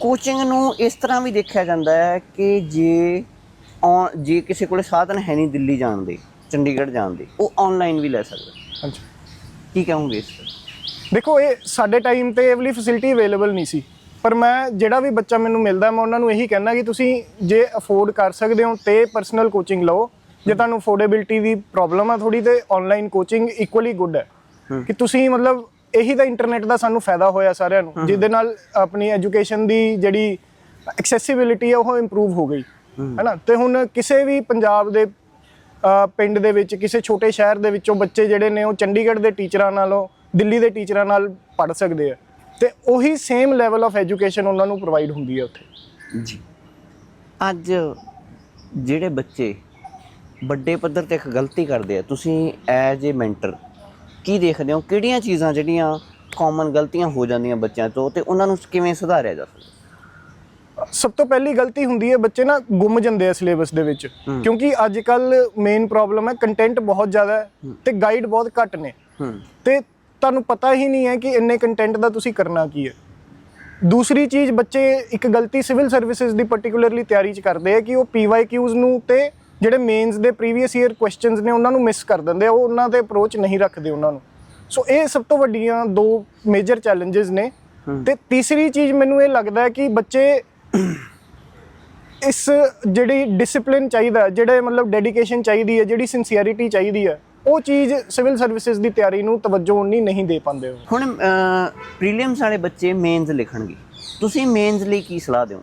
ਕੋਚਿੰਗ ਨੂੰ ਇਸ ਤਰ੍ਹਾਂ ਵੀ ਦੇਖਿਆ ਜਾਂਦਾ ਹੈ ਕਿ ਜੇ ਜੇ ਕਿਸੇ ਕੋਲੇ ਸਾਧਨ ਹੈ ਨਹੀਂ ਦਿੱਲੀ ਜਾਣ ਦੇ ਚੰਡੀਗੜ੍ਹ ਜਾਣ ਦੇ ਉਹ ਆਨਲਾਈਨ ਵੀ ਲੈ ਸਕਦਾ। ਹਾਂਜੀ। ਕੀ ਕਹੋਗੇ ਇਸ ਤੇ ਦੇਖੋ ਇਹ ਸਾਡੇ ਟਾਈਮ ਤੇ ਇਹ ਵਾਲੀ ਫੈਸਿਲਿਟੀ ਅਵੇਲੇਬਲ ਨਹੀਂ ਸੀ। ਪਰ ਮੈਂ ਜਿਹੜਾ ਵੀ ਬੱਚਾ ਮੈਨੂੰ ਮਿਲਦਾ ਮੈਂ ਉਹਨਾਂ ਨੂੰ ਇਹੀ ਕਹਿੰਦਾ ਕਿ ਤੁਸੀਂ ਜੇ ਅਫੋਰਡ ਕਰ ਸਕਦੇ ਹੋ ਤੇ ਪਰਸਨਲ ਕੋਚਿੰਗ ਲਓ। ਜੇ ਤੁਹਾਨੂੰ ਅਫੋਰਡੇਬਿਲਟੀ ਦੀ ਪ੍ਰੋਬਲਮ ਆ ਥੋੜੀ ਤੇ ਆਨਲਾਈਨ ਕੋਚਿੰਗ ਇਕੁਅਲੀ ਗੁੱਡ ਹੈ। ਕਿ ਤੁਸੀਂ ਮਤਲਬ ਇਹੀ ਤਾਂ ਇੰਟਰਨੈਟ ਦਾ ਸਾਨੂੰ ਫਾਇਦਾ ਹੋਇਆ ਸਾਰਿਆਂ ਨੂੰ ਜਿਹਦੇ ਨਾਲ ਆਪਣੀ ਐਜੂਕੇਸ਼ਨ ਦੀ ਜਿਹੜੀ ਐਕਸੈਸਿਬਿਲਿਟੀ ਹੈ ਉਹ ਇੰਪਰੂਵ ਹੋ ਗਈ। ਹੈਨਾ? ਤੇ ਹੁਣ ਕਿਸੇ ਵੀ ਪੰਜਾਬ ਦੇ ਪਿੰਡ ਦੇ ਵਿੱਚ ਕਿਸੇ ਛੋਟੇ ਸ਼ਹਿਰ ਦੇ ਵਿੱਚੋਂ ਬੱਚੇ ਜਿਹੜੇ ਨੇ ਉਹ ਚੰਡੀਗੜ੍ਹ ਦੇ ਟੀਚਰਾਂ ਨਾਲੋਂ ਦਿੱਲੀ ਦੇ ਟੀਚਰਾਂ ਨਾਲ ਪੜ੍ਹ ਸਕਦੇ ਆ। ਤੇ ਉਹੀ ਸੇਮ ਲੈਵਲ ਆਫ ਐਜੂਕੇਸ਼ਨ ਉਹਨਾਂ ਨੂੰ ਪ੍ਰੋਵਾਈਡ ਹੁੰਦੀ ਹੈ ਉੱਥੇ। ਜੀ। ਅੱਜ ਜਿਹੜੇ ਬੱਚੇ ਵੱਡੇ ਪੱਧਰ ਤੇ ਇੱਕ ਗਲਤੀ ਕਰਦੇ ਆ ਤੁਸੀਂ ਐਜ਼ ਏ ਮੈਂਟਰ ਕੀ ਦੇਖਦੇ ਹੋ? ਕਿਹੜੀਆਂ ਚੀਜ਼ਾਂ ਜਿਹੜੀਆਂ ਕਾਮਨ ਗਲਤੀਆਂ ਹੋ ਜਾਂਦੀਆਂ ਬੱਚਿਆਂ ਤੋਂ ਤੇ ਉਹਨਾਂ ਨੂੰ ਕਿਵੇਂ ਸੁਧਾਰਿਆ ਜਾ ਸਕਦਾ? ਸਭ ਤੋਂ ਪਹਿਲੀ ਗਲਤੀ ਹੁੰਦੀ ਹੈ ਬੱਚੇ ਨਾ ਗੁੰਮ ਜਾਂਦੇ ਆ ਸਿਲੇਬਸ ਦੇ ਵਿੱਚ। ਕਿਉਂਕਿ ਅੱਜ ਕੱਲ ਮੇਨ ਪ੍ਰੋਬਲਮ ਹੈ ਕੰਟੈਂਟ ਬਹੁਤ ਜ਼ਿਆਦਾ ਹੈ ਤੇ ਗਾਈਡ ਬਹੁਤ ਘੱਟ ਨੇ। ਤੇ ਤੁਹਾਨੂੰ ਪਤਾ ਹੀ ਨਹੀਂ ਹੈ ਕਿ ਇੰਨੇ ਕੰਟੈਂਟ ਦਾ ਤੁਸੀਂ ਕਰਨਾ ਕੀ ਹੈ। ਦੂਸਰੀ ਚੀਜ਼ ਬੱਚੇ ਇੱਕ ਗਲਤੀ ਸਿਵਲ ਸਰਵਿਸਿਜ਼ ਦੀ ਪਾਰਟਿਕੂਲਰਲੀ ਤਿਆਰੀ ਚ ਕਰਦੇ ਆ ਕਿ ਉਹ ਪੀਵਾਈਕਿਊਜ਼ ਨੂੰ ਤੇ ਜਿਹੜੇ ਮੇਨਸ ਦੇ ਪ੍ਰੀਵੀਅਸ ਈਅਰ ਕੁਐਸਚਨਸ ਨੇ ਉਹਨਾਂ ਨੂੰ ਮਿਸ ਕਰ ਦਿੰਦੇ ਆ ਉਹ ਉਹਨਾਂ ਤੇ ਅਪਰੋਚ ਨਹੀਂ ਰੱਖਦੇ ਉਹਨਾਂ ਨੂੰ। ਸੋ ਇਹ ਸਭ ਤੋਂ ਵੱਡੀਆਂ ਦੋ ਮੇਜਰ ਚੈਲੰਜਸ ਨੇ। ਤੇ ਤੀਸਰੀ ਚੀਜ਼ ਮੈਨੂੰ ਇਹ ਲੱਗਦਾ ਹੈ ਕਿ ਬੱਚੇ ਇਸ ਜਿਹੜੀ ਡਿਸਪਲਿਨ ਚਾਹੀਦਾ ਜਿਹੜੇ ਮਤਲਬ ਡੈਡੀਕੇਸ਼ਨ ਚਾਹੀਦੀ ਹੈ ਜਿਹੜੀ ਸਿੰਸੀਅਰਿਟੀ ਚਾਹੀਦੀ ਹੈ ਉਹ ਚੀਜ਼ ਸਿਵਲ ਸਰਵਿਸਿਜ਼ ਦੀ ਤਿਆਰੀ ਨੂੰ ਤਵੱਜੋ ਉਨੀ ਨਹੀਂ ਦੇ ਪਾਉਂਦੇ ਉਹ। ਹੁਣ ਪ੍ਰੀਲੀਮਸ ਵਾਲੇ ਬੱਚੇ ਮੇਨਸ ਲਿਖਣਗੇ। ਤੁਸੀਂ ਮੇਨਸ ਲਈ ਕੀ ਸਲਾਹ ਦਿਓ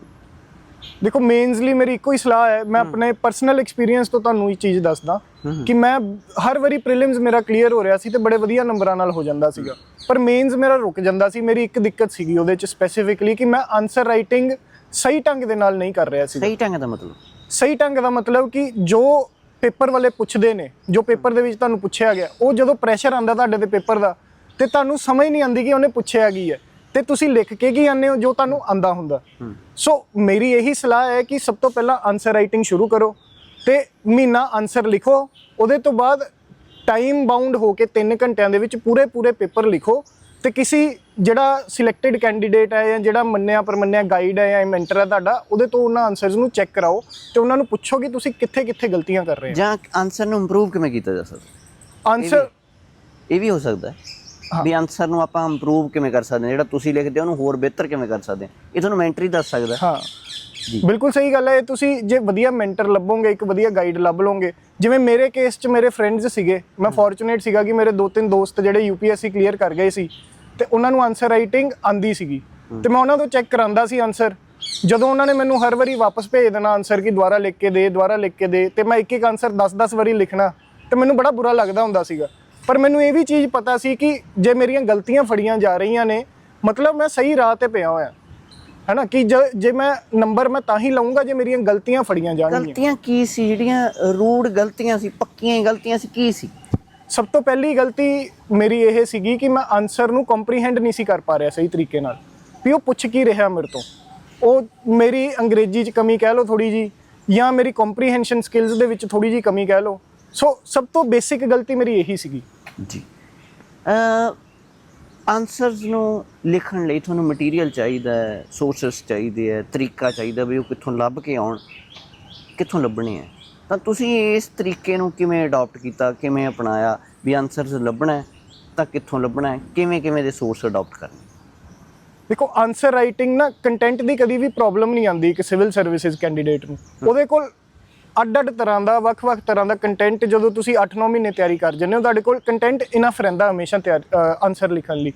ਦੇਖੋ ਮੇਨਸ ਲਈ ਮੇਰੀ ਇੱਕੋ ਹੀ ਸਲਾਹ ਹੈ। ਮੈਂ ਆਪਣੇ ਪਰਸਨਲ ਐਕਸਪੀਰੀਅੰਸ ਤੋਂ ਤੁਹਾਨੂੰ ਇਹ ਚੀਜ਼ ਦੱਸਦਾ ਕਿ ਮੈਂ ਹਰ ਵਾਰੀ ਪ੍ਰੀਲਿਮਸ ਮੇਰਾ ਕਲੀਅਰ ਹੋ ਰਿਹਾ ਸੀ ਤੇ ਬੜੇ ਵਧੀਆ ਨੰਬਰਾਂ ਨਾਲ ਹੋ ਜਾਂਦਾ ਸੀਗਾ। ਪਰ ਮੇਨਸ ਮੇਰਾ ਰੁਕ ਜਾਂਦਾ ਸੀ। ਮੇਰੀ ਇੱਕ ਦਿੱਕਤ ਸੀਗੀ ਉਹਦੇ ਚ ਸਪੈਸੀਫਿਕਲੀ ਕਿ ਮੈਂ ਆਨਸਰ ਰਾਈਟਿੰਗ ਸਹੀ ਢੰਗ ਦੇ ਨਾਲ ਨਹੀਂ ਕਰ ਰਿਹਾ ਸੀ। ਸਹੀ ਢੰਗ ਦਾ ਮਤਲਬ? ਸਹੀ ਢੰਗ ਦਾ ਮਤਲਬ ਕਿ ਜੋ ਪੇਪਰ ਵਾਲੇ ਪੁੱਛਦੇ ਨੇ ਜੋ ਪੇਪਰ ਦੇ ਵਿੱਚ ਤੁਹਾਨੂੰ ਪੁੱਛਿਆ ਗਿਆ ਉਹ ਜਦੋਂ ਪ੍ਰੈਸ਼ਰ ਆਂਦਾ ਤੁਹਾਡੇ ਤੇ ਪੇਪਰ ਦਾ ਤੇ ਤੁਹਾਨੂੰ ਸਮਝ ਨਹੀਂ ਆਉਂਦੀ ਕਿ ਉਹਨੇ ਪੁੱਛਿਆ ਕੀ ਹੈ। ਤੇ ਤੁਸੀਂ ਲਿਖ ਕੇ ਕੀ ਆਉਂਦੇ ਹੋ ਜੋ ਤੁਹਾਨੂੰ ਆਂਦਾ ਹੁੰਦਾ। ਸੋ ਮੇਰੀ ਇਹੀ ਸਲਾਹ ਹੈ ਕਿ ਸਭ ਤੋਂ ਪਹਿਲਾਂ ਆਨਸਰ ਰਾਈਟਿੰਗ ਸ਼ੁਰੂ ਕਰੋ ਤੇ ਮਹੀਨਾ ਆਨਸਰ ਲਿਖੋ ਉਹਦੇ ਤੋਂ ਬਾਅਦ ਟਾਈਮ ਬਾਉਂਡ ਹੋ ਕੇ 3 ਘੰਟਿਆਂ ਦੇ ਵਿੱਚ ਪੂਰੇ ਪੂਰੇ ਪੇਪਰ ਲਿਖੋ ਤੇ ਕਿਸੇ ਜਿਹੜਾ ਸਿਲੈਕਟਡ ਕੈਂਡੀਡੇਟ ਹੈ ਜਾਂ ਜਿਹੜਾ ਮੰਨਿਆ ਪਰਮੰਨਿਆ ਗਾਈਡ ਹੈ ਜਾਂ ਮੈਂਟਰ ਹੈ ਤੁਹਾਡਾ ਉਹਦੇ ਤੋਂ ਉਹਨਾਂ ਆਨਸਰਸ ਨੂੰ ਚੈੱਕ ਕਰਾਓ ਤੇ ਉਹਨਾਂ ਨੂੰ ਪੁੱਛੋ ਕਿ ਤੁਸੀਂ ਕਿੱਥੇ ਕਿੱਥੇ ਗਲਤੀਆਂ ਕਰ ਰਹੇ ਹੋ। ਜਾਂ ਆਨਸਰ ਨੂੰ ਇੰਪਰੂਵ ਕਿਵੇਂ ਕੀਤਾ ਜਾ ਸਕਦਾ? ਆਨਸਰ ਇਹ ਵੀ ਹੋ ਸਕਦਾ ਹੈ ਵੀ ਆਨਸਰ ਨੂੰ ਆਪਾਂ ਇੰਪਰੂਵ ਕਿਵੇਂ ਕਰ ਸਕਦੇ ਹਾਂ? ਜਿਹੜਾ ਤੁਸੀਂ ਲਿਖਦੇ ਹੋ ਉਹਨੂੰ ਹੋਰ ਬਿਹਤਰ ਕਿਵੇਂ ਕਰ ਸਕਦੇ ਹਾਂ? ਇਹ ਤੁਹਾਨੂੰ ਮੈਂਟਰੀ ਦੱਸ ਸਕਦਾ ਹੈ। ਬਿਲਕੁਲ ਸਹੀ ਗੱਲ ਹੈ ਇਹ ਤੁਸੀਂ ਜੇ ਵਧੀਆ ਮੈਂਟਰ ਲੱਭੋਗੇ ਇੱਕ ਵਧੀਆ ਗਾਈਡ ਲੱਭ ਲਓਗੇ ਜਿਵੇਂ ਮੇਰੇ ਕੇਸ 'ਚ ਮੇਰੇ ਫਰੈਂਡਸ ਸੀਗੇ ਮੈਂ ਫੋਰਚੂਨੇਟ ਸੀਗਾ ਕਿ ਮੇਰੇ ਦੋ ਤਿੰਨ ਦੋਸਤ ਜਿਹੜੇ ਯੂਪੀਐਸਸੀ ਕਲੀਅਰ ਕਰ ਗਏ ਸੀ ਤੇ ਉਹਨਾਂ ਨੂੰ ਆਨਸਰ ਰਾਈਟਿੰਗ ਆਂਦੀ ਸੀਗੀ। ਤੇ ਮੈਂ ਉਹਨਾਂ ਤੋਂ ਚੈੱਕ ਕਰਾਂਦਾ ਸੀ ਆਨਸਰ ਜਦੋਂ ਉਹਨਾਂ ਨੇ ਮੈਨੂੰ ਹਰ ਵਾਰੀ ਵਾਪਸ ਭੇਜ ਦੇਣਾ ਆਨਸਰ ਕਿ ਦੁਬਾਰਾ ਲਿਖ ਕੇ ਦੇ, ਦੁਬਾਰਾ ਲਿਖ ਕੇ ਦੇ, ਤੇ ਮੈਂ ਇੱਕ ਇੱਕ ਆਨਸਰ 10-10 ਵਾਰੀ ਲਿਖਣਾ, ਤੇ ਮੈਨੂੰ ਬੜਾ ਬੁਰਾ ਲੱਗਦਾ ਹੁੰਦਾ ਸੀਗਾ। ਪਰ ਮੈਨੂੰ ਇਹ ਵੀ ਚੀਜ਼ ਪਤਾ ਸੀ ਕਿ ਜੇ ਮੇਰੀਆਂ ਗਲਤੀਆਂ ਫੜੀਆਂ ਜਾ ਰਹੀਆਂ ਨੇ, ਮਤਲਬ ਮੈਂ ਸਹੀ ਰਾਹ ਤੇ ਪਿਆ ਹੋਇਆ। ਹੈ ਨਾ ਕਿ ਜੇ ਮੈਂ ਨੰਬਰ ਮੈਂ ਤਾਂ ਹੀ ਲਵਾਂਗਾ ਜੇ ਮੇਰੀਆਂ ਗਲਤੀਆਂ ਫੜੀਆਂ ਜਾਣਗੀਆਂ। ਗਲਤੀਆਂ ਕੀ ਸੀ? ਜਿਹੜੀਆਂ ਰੂਡ ਗਲਤੀਆਂ ਸੀ, ਪੱਕੀਆਂ ਗਲਤੀਆਂ ਸੀ, ਕੀ ਸੀ? ਸਭ ਤੋਂ ਪਹਿਲੀ ਗਲਤੀ ਮੇਰੀ ਇਹ ਸੀਗੀ ਕਿ ਮੈਂ ਆਨਸਰ ਨੂੰ ਕੰਪਰੀਹੈਂਡ ਨਹੀਂ ਸੀ ਕਰ ਪਾ ਰਿਹਾ ਸਹੀ ਤਰੀਕੇ ਨਾਲ, ਵੀ ਉਹ ਪੁੱਛ ਕੀ ਰਿਹਾ ਮੇਰੇ ਤੋਂ। ਉਹ ਮੇਰੀ ਅੰਗਰੇਜ਼ੀ 'ਚ ਕਮੀ ਕਹਿ ਲਓ ਥੋੜੀ ਜੀ ਜਾਂ ਮੇਰੀ ਕੰਪਰੀਹੈਂਸ਼ਨ ਸਕਿੱਲਸ ਦੇ ਵਿੱਚ ਥੋੜੀ ਜੀ ਕਮੀ ਕਹਿ ਲਓ। ਸੋ ਸਭ ਤੋਂ ਬੇਸਿਕ ਗਲਤੀ ਮੇਰੀ ਇਹੀ ਸੀਗੀ। ਜੀ। ਆਨਸਰਸ ਨੂੰ ਲਿਖਣ ਲਈ ਤੁਹਾਨੂੰ ਮਟੀਰੀਅਲ ਚਾਹੀਦਾ ਹੈ ਸੋਰਸਸ ਚਾਹੀਦੇ ਹੈ, ਤਰੀਕਾ ਚਾਹੀਦਾ ਵੀ ਉਹ ਕਿੱਥੋਂ ਲੱਭ ਕੇ ਆਉਣ, ਕਿੱਥੋਂ ਲੱਭਣੇ ਹੈ। ਤਾਂ ਤੁਸੀਂ ਇਸ ਤਰੀਕੇ ਨੂੰ ਕਿਵੇਂ ਅਡਾਪਟ ਕੀਤਾ? ਕਿਵੇਂ ਅਪਣਾਇਆ? ਵੀ ਆਨਸਰਸ ਲੱਭਣਾ ਹੈ ਤਾਂ ਕਿੱਥੋਂ ਲੱਭਣਾ ਹੈ? ਕਿਵੇਂ ਕਿਵੇਂ ਦੇ ਸੋਰਸ ਅਡਾਪਟ ਕਰਨੇ? ਦੇਖੋ ਆਨਸਰ ਰਾਈਟਿੰਗ ਨਾ ਕੰਟੈਂਟ ਦੀ ਕਦੀ ਵੀ ਪ੍ਰੋਬਲਮ ਨਹੀਂ ਆਉਂਦੀ ਇੱਕ ਸਿਵਲ ਸਰਵਿਸਿਜ਼ ਕੈਂਡੀਡੇਟ ਨੂੰ। ਉਹਦੇ ਕੋਲ ਅੱਡ-ਅੱਡ ਤਰ੍ਹਾਂ ਦਾ ਵੱਖ-ਵੱਖ ਤਰ੍ਹਾਂ ਦਾ ਕੰਟੈਂਟ ਜਦੋਂ ਤੁਸੀਂ 8-9 ਮਹੀਨੇ ਤਿਆਰੀ ਕਰ ਜਾਂਦੇ ਹੋ ਤੁਹਾਡੇ ਕੋਲ ਕੰਟੈਂਟ ਇਨਫ ਰਹਿੰਦਾ ਹਮੇਸ਼ਾ ਤਿਆਰ ਆਨਸਰ ਲਿਖਣ ਲਈ।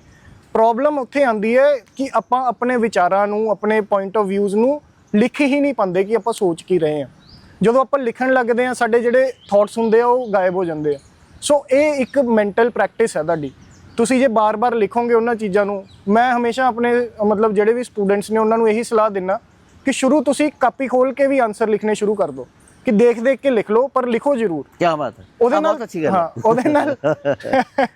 ਪ੍ਰੋਬਲਮ ਉੱਥੇ ਆਉਂਦੀ ਹੈ ਕਿ ਆਪਾਂ ਆਪਣੇ ਵਿਚਾਰਾਂ ਨੂੰ ਆਪਣੇ ਪੁਆਇੰਟ ਆਫ ਵਿਊਜ਼ ਨੂੰ ਲਿਖ ਹੀ ਨਹੀਂ ਪਾਉਂਦੇ ਕਿ ਆਪਾਂ ਸੋਚ ਕੀ ਰਹੇ ਹਾਂ। ਜਦੋਂ ਆਪਾਂ ਲਿਖਣ ਲੱਗਦੇ ਹਾਂ ਸਾਡੇ ਜਿਹੜੇ ਥਾਟਸ ਹੁੰਦੇ ਆ ਉਹ ਗਾਇਬ ਹੋ ਜਾਂਦੇ ਆ। ਸੋ ਇਹ ਇੱਕ ਮੈਂਟਲ ਪ੍ਰੈਕਟਿਸ ਹੈ ਤੁਹਾਡੀ। ਤੁਸੀਂ ਜੇ ਬਾਰ-ਬਾਰ ਲਿਖੋਗੇ ਉਹਨਾਂ ਚੀਜ਼ਾਂ ਨੂੰ ਮੈਂ ਹਮੇਸ਼ਾ ਆਪਣੇ ਮਤਲਬ ਜਿਹੜੇ ਵੀ ਸਟੂਡੈਂਟਸ ਨੇ ਉਹਨਾਂ ਨੂੰ ਇਹੀ ਸਲਾਹ ਦਿੰਨਾ ਕਿ ਸ਼ੁਰੂ ਤੁਸੀਂ ਕਾਪੀ ਖੋਲ ਕੇ ਵੀ ਆਨਸਰ ਲਿਖਣੇ ਸ਼ੁਰੂ ਕਰ ਦਿਓ। ਕਿ ਦੇਖ-ਦੇਖ ਕੇ ਲਿਖ ਲਓ ਪਰ ਲਿਖੋ ਜ਼ਰੂਰ। ਕੀ ਬਾਤ ਹੈ। ਉਹਦੇ ਨਾਲ ਬਹੁਤ ਅੱਛੀ ਗੱਲ ਹਾਂ ਉਹਦੇ ਨਾਲ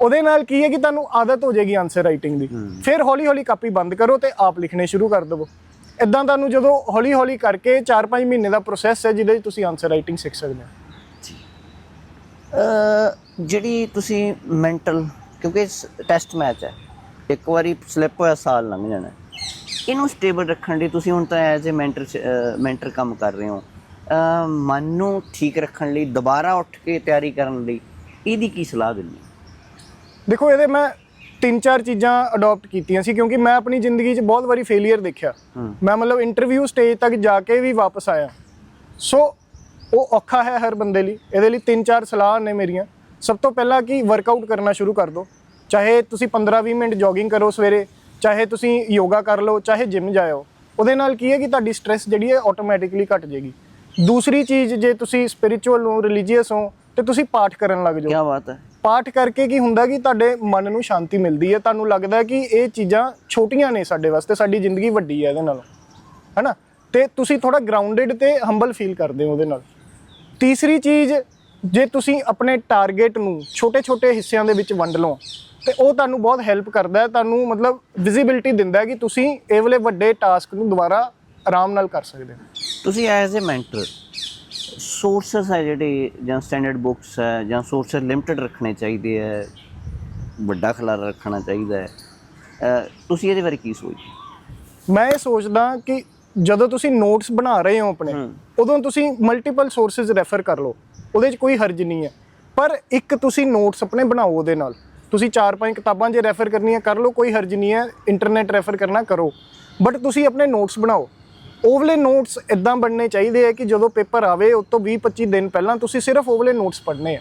ਉਹਦੇ ਨਾਲ ਕੀ ਹੈ ਕਿ ਤੁਹਾਨੂੰ ਆਦਤ ਹੋ ਜਾਏਗੀ ਆਨਸਰ ਰਾਈਟਿੰਗ ਦੀ। ਫਿਰ ਹੌਲੀ-ਹੌਲੀ ਕਾਪੀ ਬੰਦ ਕਰੋ ਤੇ ਆਪ ਲਿਖਣੇ ਸ਼ੁਰੂ ਕਰ ਦਿਵੋ। ਇਦਾਂ ਤੁਹਾਨੂੰ ਜਦੋਂ ਹੌਲੀ-ਹੌਲੀ ਕਰਕੇ 4-5 ਮਹੀਨੇ ਦਾ ਪ੍ਰੋਸੈਸ ਹੈ ਜਿਹਦੇ ਵਿੱਚ ਤੁਸੀਂ ਆਨਸਰ ਰਾਈਟਿੰਗ ਸਿੱਖ ਸਕਦੇ ਹੋ ਅ, ਜਿਹੜੀ ਤੁਸੀਂ ਮੈਂਟਲ ਕਿਉਂਕਿ ਟੈਸਟ ਮੈਚ ਹੈ ਇੱਕ ਵਾਰੀ ਸਲਿੱਪ ਹੋਇਆ ਸਾਲ ਲੰਘ ਜਾਣਾ। ਇਹਨੂੰ ਸਟੇਬਲ ਰੱਖਣ ਲਈ ਤੁਸੀਂ ਹੁਣ ਤਾਂ ਐਜ਼ ਅ ਮੈਂਟਰ ਮੈਂਟਰ ਕੰਮ ਕਰ ਰਹੇ ਹੋ ਮਨ ਨੂੰ ਠੀਕ ਰੱਖਣ ਲਈ ਦੁਬਾਰਾ ਉੱਠ ਕੇ ਤਿਆਰੀ ਕਰਨ ਲਈ ਇਹਦੀ ਕੀ ਸਲਾਹ ਦਿੰਦੇ? ਦੇਖੋ ਇਹਦੇ ਮੈਂ ਤਿੰਨ ਚਾਰ ਚੀਜ਼ਾਂ ਅਡਾਪਟ ਕੀਤੀਆਂ ਸੀ ਕਿਉਂਕਿ ਮੈਂ ਆਪਣੀ ਜ਼ਿੰਦਗੀ 'ਚ ਬਹੁਤ ਵਾਰੀ ਫੇਲਿਅਰ ਦੇਖਿਆ। ਮੈਂ ਮਤਲਬ ਇੰਟਰਵਿਊ ਸਟੇਜ ਤੱਕ ਜਾ ਕੇ ਵੀ ਵਾਪਸ ਆਇਆ। ਸੋ ਉਹ ਔਖਾ ਹੈ ਹਰ ਬੰਦੇ ਲਈ। ਇਹਦੇ ਲਈ ਤਿੰਨ ਚਾਰ ਸਲਾਹ ਨੇ ਮੇਰੀਆਂ। ਸਭ ਤੋਂ ਪਹਿਲਾਂ ਕਿ ਵਰਕਆਊਟ ਕਰਨਾ ਸ਼ੁਰੂ ਕਰ ਦਿਓ ਚਾਹੇ ਤੁਸੀਂ 15-20 ਮਿੰਟ ਜੋਗਿੰਗ ਕਰੋ ਸਵੇਰੇ ਚਾਹੇ ਤੁਸੀਂ ਯੋਗਾ ਕਰ ਲਓ ਚਾਹੇ ਜਿਮ ਜਾਇਓ। ਉਹਦੇ ਨਾਲ ਕੀ ਹੈ ਕਿ ਤੁਹਾਡੀ ਸਟ੍ਰੈਸ ਜਿਹੜੀ ਹੈ ਆਟੋਮੈਟਿਕਲੀ ਘਟ ਜਾਏਗੀ। ਦੂਸਰੀ ਚੀਜ਼ ਜੇ ਤੁਸੀਂ ਸਪਿਰਿਚੁਅਲ ਹੋ ਰਿਲੀਜੀਅਸ ਹੋ ਤੇ ਤੁਸੀਂ ਪਾਠ ਕਰਨ ਲੱਗ ਜਾਓ। ਕਿਆ ਬਾਤ ਹੈ। ਪਾਠ ਕਰਕੇ ਕੀ ਹੁੰਦਾ ਕਿ ਤੁਹਾਡੇ ਮਨ ਨੂੰ ਸ਼ਾਂਤੀ ਮਿਲਦੀ ਹੈ, ਤੁਹਾਨੂੰ ਲੱਗਦਾ ਕਿ ਇਹ ਚੀਜ਼ਾਂ ਛੋਟੀਆਂ ਨੇ ਸਾਡੇ ਵਾਸਤੇ, ਸਾਡੀ ਜ਼ਿੰਦਗੀ ਵੱਡੀ ਹੈ ਇਹਦੇ ਨਾਲੋਂ, ਹੈਨਾ? ਤੇ ਤੁਸੀਂ ਥੋੜਾ ਗਰਾਊਂਡਡ ਤੇ ਹੰਬਲ ਫੀਲ ਕਰਦੇ ਹੋ ਉਹਦੇ ਨਾਲ। ਤੀਸਰੀ ਚੀਜ਼, ਜੇ ਤੁਸੀਂ ਆਪਣੇ ਟਾਰਗੇਟ ਨੂੰ ਛੋਟੇ-ਛੋਟੇ ਹਿੱਸਿਆਂ ਦੇ ਵਿੱਚ ਵੰਡ ਲਓ, ਤੇ ਉਹ ਤੁਹਾਨੂੰ ਬਹੁਤ ਹੈਲਪ ਕਰਦਾ ਹੈ, ਤੁਹਾਨੂੰ ਮਤਲਬ ਵਿਜ਼ਿਬਿਲਟੀ ਦਿੰਦਾ ਹੈ ਕਿ ਤੁਸੀਂ ਇਹ ਵਾਲੇ ਵੱਡੇ ਟਾਸਕ ਨੂੰ ਦੁਬਾਰਾ ਆਰਾਮ ਨਾਲ ਕਰ ਸਕਦੇ ਹੋ। ਤੁਸੀਂ ਐਜ਼ ਅ ਮੈਂਟਰ ਸੋਰਸਸ ਹੈ ਜਿਹੜੇ ਜਾਂ ਸਟੈਂਡਰਡ ਬੁੱਕਸ ਹੈ ਜਾਂ ਸੋਰਸਸ ਲਿਮਟਿਡ ਰੱਖਣੇ ਚਾਹੀਦੇ ਹੈ ਵੱਡਾ ਖਲਾਰਾ ਰੱਖਣਾ ਚਾਹੀਦਾ ਹੈ। ਤੁਸੀਂ ਇਹਦੇ ਬਾਰੇ ਕੀ ਸੋਚਦੇ ਮੈਂ ਇਹ ਸੋਚਦਾ ਕਿ ਜਦੋਂ ਤੁਸੀਂ ਨੋਟਸ ਬਣਾ ਰਹੇ ਹੋ ਆਪਣੇ। ਉਦੋਂ ਤੁਸੀਂ ਮਲਟੀਪਲ ਸੋਰਸਸ ਰੈਫਰ ਕਰ ਲਓ ਉਹਦੇ 'ਚ ਕੋਈ ਹਰਜ ਨਹੀਂ ਹੈ। ਪਰ ਇੱਕ ਤੁਸੀਂ ਨੋਟਸ ਆਪਣੇ ਬਣਾਓ ਉਹਦੇ ਨਾਲ। ਤੁਸੀਂ ਚਾਰ ਪੰਜ ਕਿਤਾਬਾਂ ਜੇ ਰੈਫਰ ਕਰਨੀਆਂ ਕਰ ਲਓ ਕੋਈ ਹਰਜ ਨਹੀਂ ਹੈ। ਇੰਟਰਨੈਟ ਰੈਫਰ ਕਰਨਾ ਕਰੋ। ਬਟ ਤੁਸੀਂ ਆਪਣੇ ਨੋਟਸ ਬਣਾਓ। ਉਹ ਵਾਲੇ ਨੋਟਸ ਇਦਾਂ ਬਣਨੇ ਚਾਹੀਦੇ ਆ ਕਿ ਜਦੋਂ ਪੇਪਰ ਆਵੇ ਉਸ ਤੋਂ 20 25 ਦਿਨ ਪਹਿਲਾਂ ਤੁਸੀਂ ਸਿਰਫ ਉਹ ਵਾਲੇ ਨੋਟਸ ਪੜ੍ਹਨੇ ਆ।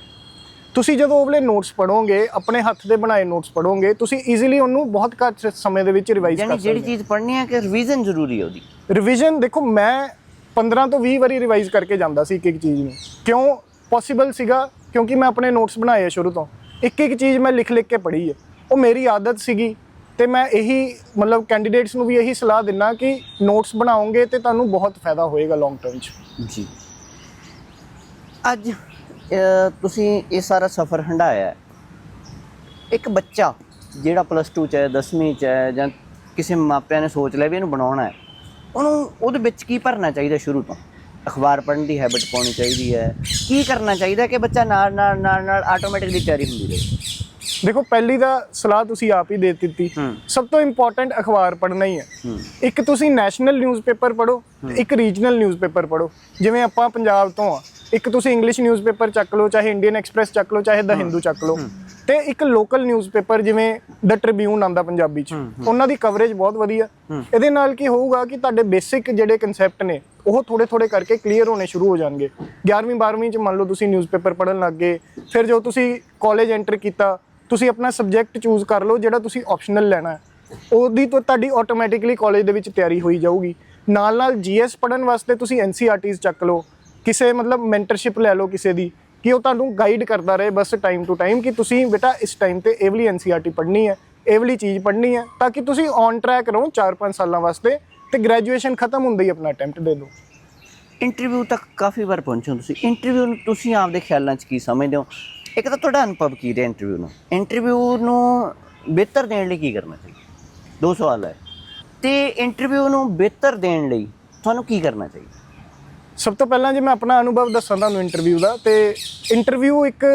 ਤੁਸੀਂ ਜਦੋਂ ਉਹ ਵਾਲੇ ਨੋਟਸ ਪੜੋਗੇ ਆਪਣੇ ਹੱਥ ਦੇ ਬਣਾਏ ਨੋਟਸ ਪੜੋਗੇ ਤੁਸੀਂ ਈਜ਼ੀਲੀ ਉਹਨੂੰ ਬਹੁਤ ਘੱਟ ਸਮੇਂ ਦੇ ਵਿੱਚ ਰਿਵਾਈਜ਼ ਕਰ ਯਾਨੀ ਸਕਦੇ ਜਿਹੜੀ ਚੀਜ਼ ਪੜ੍ਹਨੀ ਹੈ ਕਿ ਰਿਵੀਜ਼ਨ ਜ਼ਰੂਰੀ ਹੈ ਉਹਦੀ। ਰਿਵੀਜ਼ਨ ਦੇਖੋ ਮੈਂ 15 ਤੋਂ 20 ਵਾਰੀ ਰਿਵਾਈਜ਼ ਕਰਕੇ ਜਾਂਦਾ ਸੀ ਇੱਕ ਇੱਕ ਚੀਜ਼ ਨੂੰ। ਕਿਉਂ? ਪੋਸੀਬਲ ਸੀਗਾ ਕਿਉਂਕਿ ਮੈਂ ਆਪਣੇ ਨੋਟਸ ਬਣਾਏ ਆ ਸ਼ੁਰੂ ਤੋਂ। ਇੱਕ ਇੱਕ ਚੀਜ਼ ਮੈਂ ਲਿਖ ਲਿਖ ਕੇ ਪੜ੍ਹੀ ਹੈ ਉਹ ਮੇਰੀ ਆਦਤ ਸੀਗੀ ਤੇ ਮੈਂ ਇਹੀ ਮਤਲਬ ਕੈਂਡੀਡੇਟਸ ਨੂੰ ਵੀ ਇਹੀ ਸਲਾਹ ਦਿੰਨਾ ਕਿ ਨੋਟਸ ਬਣਾਓਗੇ ਤੇ ਤੁਹਾਨੂੰ ਬਹੁਤ ਫਾਇਦਾ ਹੋਏਗਾ ਲੌਂਗ ਟਰਮ 'ਚ। ਜੀ। ਅੱਜ ਤੁਸੀਂ ਇਹ ਸਾਰਾ ਸਫ਼ਰ ਹੰਡਾਇਆ ਇੱਕ ਬੱਚਾ ਜਿਹੜਾ ਪਲੱਸ 2 ਚ ਹੈ 10ਵੀਂ ਚ ਹੈ ਜਾਂ ਕਿਸੇ ਮਾਪਿਆਂ ਨੇ ਸੋਚ ਲਿਆ ਵੀ ਇਹਨੂੰ ਬਣਾਉਣਾ ਹੈ, ਉਹਨੂੰ ਉਹਦੇ ਵਿੱਚ ਕੀ ਭਰਨਾ ਚਾਹੀਦਾ ਸ਼ੁਰੂ ਤੋਂ? ਅਖਬਾਰ ਪੜ੍ਹਨ ਦੀ ਹੈਬਿਟ ਪਾਉਣੀ ਚਾਹੀਦੀ ਹੈ। ਕੀ ਕਰਨਾ ਚਾਹੀਦਾ ਕਿ ਬੱਚਾ ਨਾਲ ਨਾਲ ਨਾਲ ਨਾਲ ਆਟੋਮੈਟਿਕਲੀ ਤਿਆਰੀ ਹੁੰਦੀ ਰਹੇ? ਦੇਖੋ ਪਹਿਲੀ ਤਾਂ ਸਲਾਹ ਤੁਸੀਂ ਆਪ ਹੀ ਦੇ ਦਿੱਤੀ। ਸਭ ਤੋਂ ਇੰਪੋਰਟੈਂਟ ਅਖਬਾਰ ਪੜ੍ਹਨਾ ਹੀ ਹੈ। ਇੱਕ ਤੁਸੀਂ ਨੈਸ਼ਨਲ ਨਿਊਜ਼ਪੇਪਰ ਪੜ੍ਹੋ ਇੱਕ ਰੀਜਨਲ ਨਿਊਜ਼ਪੇਪਰ ਪੜ੍ਹੋ। ਜਿਵੇਂ ਆਪਾਂ ਪੰਜਾਬ ਤੋਂ ਆ ਇੱਕ ਤੁਸੀਂ ਇੰਗਲਿਸ਼ ਨਿਊਜ਼ਪੇਪਰ ਚੱਕ ਲਓ ਚਾਹੇ ਇੰਡੀਅਨ ਐਕਸਪ੍ਰੈਸ ਚੱਕ ਲਓ ਚਾਹੇ ਦ ਹਿੰਦੂ ਚੱਕ ਲਓ। ਤੇ ਇੱਕ ਲੋਕਲ ਨਿਊਜ਼ਪੇਪਰ ਜਿਵੇਂ ਦ ਟ੍ਰਿਬਿਊਨ ਆਂਦਾ ਪੰਜਾਬੀ ਚ ਉਹਨਾਂ ਦੀ ਕਵਰੇਜ ਬਹੁਤ ਵਧੀਆ। ਇਹਦੇ ਨਾਲ ਕੀ ਹੋਊਗਾ ਕਿ ਤੁਹਾਡੇ ਬੇਸਿਕ ਜਿਹੜੇ ਕਨਸੈਪਟ ਨੇ ਉਹ ਥੋੜੇ ਥੋੜੇ ਕਰਕੇ ਕਲੀਅਰ ਹੋਣੇ ਸ਼ੁਰੂ ਹੋ ਜਾਣਗੇ। 11ਵੀਂ 12ਵੀਂ ਚ ਮੰਨ ਲਓ ਤੁਸੀਂ ਨਿਊਜ਼ਪੇਪਰ ਪੜ੍ਹਨ ਲੱਗ ਗਏ। ਫਿਰ ਜੋ ਤੁਸੀਂ ਕਾਲਜ ਐਂਟਰ ਕੀਤਾ ਤੁਸੀਂ ਆਪਣਾ ਸਬਜੈਕਟ ਚੂਜ਼ ਕਰ ਲਓ ਜਿਹੜਾ ਤੁਸੀਂ ਆਪਸ਼ਨਲ ਲੈਣਾ ਹੈ। ਉਹਦੀ ਤੋਂ ਤੁਹਾਡੀ ਆਟੋਮੈਟਿਕਲੀ ਕਾਲਜ ਦੇ ਵਿੱਚ ਤਿਆਰੀ ਹੋਈ ਜਾਊਗੀ। ਨਾਲ ਨਾਲ ਜੀਐਸ ਪੜਨ ਵਾਸਤੇ ਤੁਸੀਂ ਐਨਸੀਆਰਟੀਜ਼ ਚੱਕ ਲਓ। ਕਿਸੇ ਮਤਲਬ ਮੈਂਟਰਸ਼ਿਪ ਲੈ ਲਓ ਕਿਸੇ ਦੀ, ਕਿ ਉਹ ਤੁਹਾਨੂੰ ਗਾਈਡ ਕਰਦਾ ਰਹੇ ਬਸ ਟਾਈਮ ਟੂ ਟਾਈਮ ਕਿ ਤੁਸੀਂ ਬੇਟਾ ਇਸ ਟਾਈਮ ਤੇ ਇਹ ਵਾਲੀ ਐਨਸੀਆਰਟੀ ਪੜ੍ਹਨੀ ਹੈ, ਇਹ ਵਾਲੀ ਚੀਜ਼ ਪੜ੍ਹਨੀ ਹੈ, ਤਾਂ ਕਿ ਤੁਸੀਂ ਔਨ ਟਰੈਕ ਰਹੋ 4-5 ਸਾਲਾਂ ਵਾਸਤੇ ਤੇ ਗ੍ਰੈਜੂਏਸ਼ਨ ਖਤਮ ਹੁੰਦੇ ਹੀ ਆਪਣਾ ਅਟੈਂਪਟ ਦੇ ਦਿਓ ਇੰਟਰਵਿਊ ਤੱਕ ਕਾਫੀ ਵਾਰ ਪਹੁੰਚੋ ਤੁਸੀਂ। ਇੰਟਰਵਿਊ ਨੂੰ ਤੁਸੀਂ ਆਪਦੇ ਖਿਆਲਾਂ 'ਚ ਕੀ ਸਮਝਦੇ ਹੋ? ਇੱਕ ਤਾਂ ਤੁਹਾਡਾ ਅਨੁਭਵ ਕੀ ਰਿਹਾ ਇੰਟਰਵਿਊ ਨੂੰ? ਇੰਟਰਵਿਊ ਨੂੰ ਬਿਹਤਰ ਦੇਣ ਲਈ ਕੀ ਕਰਨਾ ਚਾਹੀਦਾ? ਦੋ ਸਵਾਲ ਹੈ। ਤੇ ਇੰਟਰਵਿਊ ਨੂੰ ਬਿਹਤਰ ਦੇਣ ਲਈ ਤੁਹਾਨੂੰ ਕੀ ਕਰਨਾ ਚਾਹੀਦਾ? ਸਭ ਤੋਂ ਪਹਿਲਾਂ ਜੇ ਮੈਂ ਆਪਣਾ ਅਨੁਭਵ ਦੱਸਾਂ ਤੁਹਾਨੂੰ ਇੰਟਰਵਿਊ ਦਾ। ਤੇ ਇੰਟਰਵਿਊ ਇੱਕ